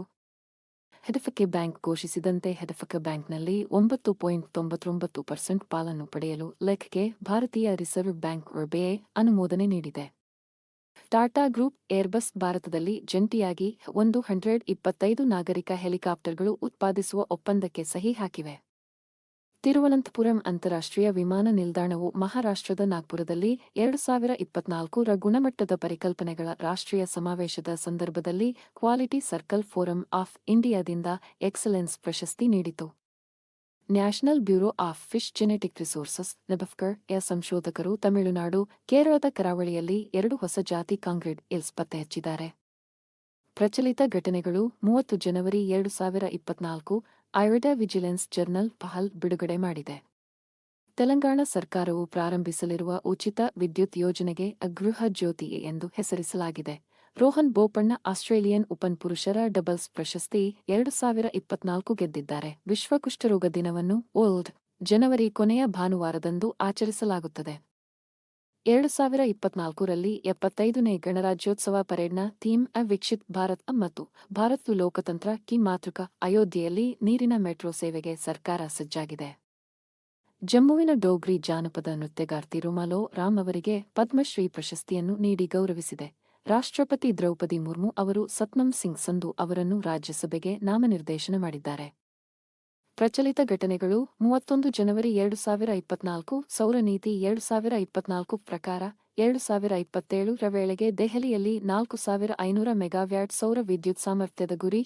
ಹೆಡಫಕೆ ಬ್ಯಾಂಕ್ ಘೋಷಿಸಿದಂತೆ ಹೆಡಫಕ ಬ್ಯಾಂಕ್ನಲ್ಲಿ ಒಂಬತ್ತು ಪಾಯಿಂಟ್ ತೊಂಬತ್ತೊಂಬತ್ತು ಪರ್ಸೆಂಟ್ ಪಾಲನ್ನು ಪಡೆಯಲು ಲೆಕ್ಗೆ ಭಾರತೀಯ ರಿಸರ್ವ್ ಬ್ಯಾಂಕ್ ಆರ್ಬಿಐ ಅನುಮೋದನೆ ನೀಡಿದೆ. ಟಾಟಾ ಗ್ರೂಪ್ ಏರ್ಬಸ್ ಭಾರತದಲ್ಲಿ ಜಂಟಿಯಾಗಿ ಒಂದು ಹಂಡ್ರೆಡ್ ಇಪ್ಪತ್ತೈದು ನಾಗರಿಕ ಹೆಲಿಕಾಪ್ಟರ್ಗಳು ಉತ್ಪಾದಿಸುವ ಒಪ್ಪಂದಕ್ಕೆ ಸಹಿ ಹಾಕಿವೆ. ತಿರುವನಂತಪುರಂ ಅಂತಾರಾಷ್ಟ್ರೀಯ ವಿಮಾನ ನಿಲ್ದಾಣವು ಮಹಾರಾಷ್ಟ್ರದ ನಾಗ್ಪುರದಲ್ಲಿ ಎರಡು ಸಾವಿರ ಇಪ್ಪತ್ನಾಲ್ಕರ ಗುಣಮಟ್ಟದ ಪರಿಕಲ್ಪನೆಗಳ ರಾಷ್ಟ್ರೀಯ ಸಮಾವೇಶದ ಸಂದರ್ಭದಲ್ಲಿ ಕ್ವಾಲಿಟಿ ಸರ್ಕಲ್ ಫೋರಂ ಆಫ್ ಇಂಡಿಯಾದಿಂದ ಎಕ್ಸಲೆನ್ಸ್ ಪ್ರಶಸ್ತಿ ನೀಡಿತು. National bureau of fish genetic resources ನೆಬಫ್ಕರ್ ಯ ಸಂಶೋಧಕರು ತಮಿಳುನಾಡು, ಕೇರಳದ ಕರಾವಳಿಯಲ್ಲಿ ಎರಡು ಹೊಸ ಜಾತಿ ಕಾಂಗ್ರೆಡ್ ಇಲ್ಸ್ ಪತ್ತೆ ಹಚ್ಚಿದ್ದಾರೆ. ಪ್ರಚಲಿತ ಘಟನೆಗಳು ಮೂವತ್ತು ಜನವರಿ ಎರಡು ಸಾವಿರ ಇಪ್ಪತ್ನಾಲ್ಕು ಐವಡಾ ವಿಜಿಲೆನ್ಸ್ ಜರ್ನಲ್ ಪಹಲ್ ಬಿಡುಗಡೆ ಮಾಡಿದೆ. ತೆಲಂಗಾಣ ಸರ್ಕಾರವು ಪ್ರಾರಂಭಿಸಲಿರುವ ಉಚಿತ ವಿದ್ಯುತ್ ಯೋಜನೆಗೆ ಅಗೃಹ ಜ್ಯೋತಿ ಎಂದು ಹೆಸರಿಸಲಾಗಿದೆ. ರೋಹನ್ ಬೋಪಣ್ಣ, ಆಸ್ಟ್ರೇಲಿಯನ್ ಓಪನ್ ಪುರುಷರ ಡಬಲ್ಸ್ ಪ್ರಶಸ್ತಿ ಎರಡು ಸಾವಿರ ಇಪ್ಪತ್ನಾಲ್ಕು ಗೆದ್ದಿದ್ದಾರೆ. ವಿಶ್ವ ಕುಷ್ಠರೋಗ ದಿನವನ್ನು ಓಲ್ಡ್ ಜನವರಿ ಕೊನೆಯ ಭಾನುವಾರದಂದು ಆಚರಿಸಲಾಗುತ್ತದೆ. ಎರಡು ಸಾವಿರ ಇಪ್ಪತ್ನಾಲ್ಕರಲ್ಲಿ ಎಪ್ಪತ್ತೈದನೇ ಗಣರಾಜ್ಯೋತ್ಸವ ಪರೇಡ್ನ ಥೀಮ್ ಅ ವಿಕ್ಷಿತ್ ಭಾರತ್ ಮತ್ತು. ಭಾರತ್ ಲೋಕತಂತ್ರ ಕಿ ಮಾತೃಕ ಅಯೋಧ್ಯೆಯಲ್ಲಿ ನೀರಿನ ಮೆಟ್ರೋ ಸೇವೆಗೆ ಸರ್ಕಾರ ಸಜ್ಜಾಗಿದೆ. ಜಮ್ಮುವಿನ ಡೋಗ್ರಿ ಜಾನಪದ ನೃತ್ಯಗಾರ್ತಿ ರುಮಾಲೋ ರಾಮ್ ಅವರಿಗೆ ಪದ್ಮಶ್ರೀ ಪ್ರಶಸ್ತಿಯನ್ನು ನೀಡಿ ಗೌರವಿಸಿದೆ. ರಾಷ್ಟ್ರಪತಿ ದ್ರೌಪದಿ ಮುರ್ಮು ಅವರು ಸತ್ನಂ ಸಿಂಗ್ ಸಂಧು ಅವರನ್ನು ರಾಜ್ಯಸಭೆಗೆ ನಾಮನಿರ್ದೇಶನ ಮಾಡಿದ್ದಾರೆ. ಪ್ರಚಲಿತ ಘಟನೆಗಳು ಮೂವತ್ತೊಂದು ಜನವರಿ ಎರಡು ಸಾವಿರ ಇಪ್ಪತ್ನಾಲ್ಕು, ಸೌರ ನೀತಿ ಎರಡು ಸಾವಿರ ಇಪ್ಪತ್ನಾಲ್ಕು ಪ್ರಕಾರ ಎರಡು ಸಾವಿರ ಇಪ್ಪತ್ತೇಳರ ವೇಳೆಗೆ ದೆಹಲಿಯಲ್ಲಿ ನಾಲ್ಕು ಸಾವಿರ ಐನೂರ ಮೆಗಾವ್ಯಾಟ್ ಸೌರ ವಿದ್ಯುತ್ ಸಾಮರ್ಥ್ಯದ ಗುರಿ.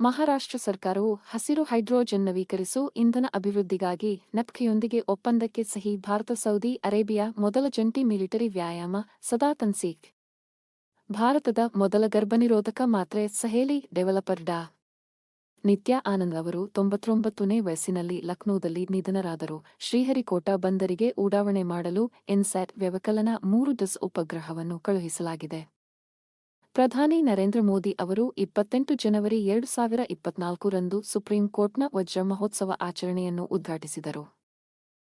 ಮಹಾರಾಷ್ಟ್ರ ಸರ್ಕಾರವು ಹಸಿರು ಹೈಡ್ರೋಜನ್ ನವೀಕರಿಸು ಇಂಧನ ಅಭಿವೃದ್ಧಿಗಾಗಿ ನೆಪ್ಕೆಯೊಂದಿಗೆ ಒಪ್ಪಂದಕ್ಕೆ ಸಹಿ ಭಾರತ ಸೌದಿ ಅರೇಬಿಯಾ ಮೊದಲ ಜಂಟಿ ಮಿಲಿಟರಿ ವ್ಯಾಯಾಮ ಸದಾ ತನ್ಸೀಕ್. ಭಾರತದ ಮೊದಲ ಗರ್ಭನಿರೋಧಕ ಮಾತ್ರೆ ಸಹೇಲಿ ಡೆವಲಪರ್ ಡಾ. ನಿತ್ಯಾ ಆನಂದ್ ಅವರು ತೊಂಬತ್ತೊಂಬತ್ತನೇ ವಯಸ್ಸಿನಲ್ಲಿ ಲಕ್ನೋದಲ್ಲಿ ನಿಧನರಾದರು. ಶ್ರೀಹರಿಕೋಟಾ ಬಂದರಿಗೆ ಉಡಾವಣೆ ಮಾಡಲು ಎನ್ಸ್ಯಾಟ್ ವ್ಯವಕಲನ ಮೂರು ಡಸ್ ಉಪಗ್ರಹವನ್ನು ಕಳುಹಿಸಲಾಗಿದೆ. ಪ್ರಧಾನಿ ನರೇಂದ್ರ ಮೋದಿ ಅವರು ಇಪ್ಪತ್ತೆಂಟು ಜನವರಿ ಎರಡು ಸಾವಿರ ಇಪ್ಪತ್ನಾಲ್ಕು ರಂದು ಸುಪ್ರೀಂ ಕೋರ್ಟ್ನ ವಜ್ರ ಮಹೋತ್ಸವ ಆಚರಣೆಯನ್ನು ಉದ್ಘಾಟಿಸಿದರು.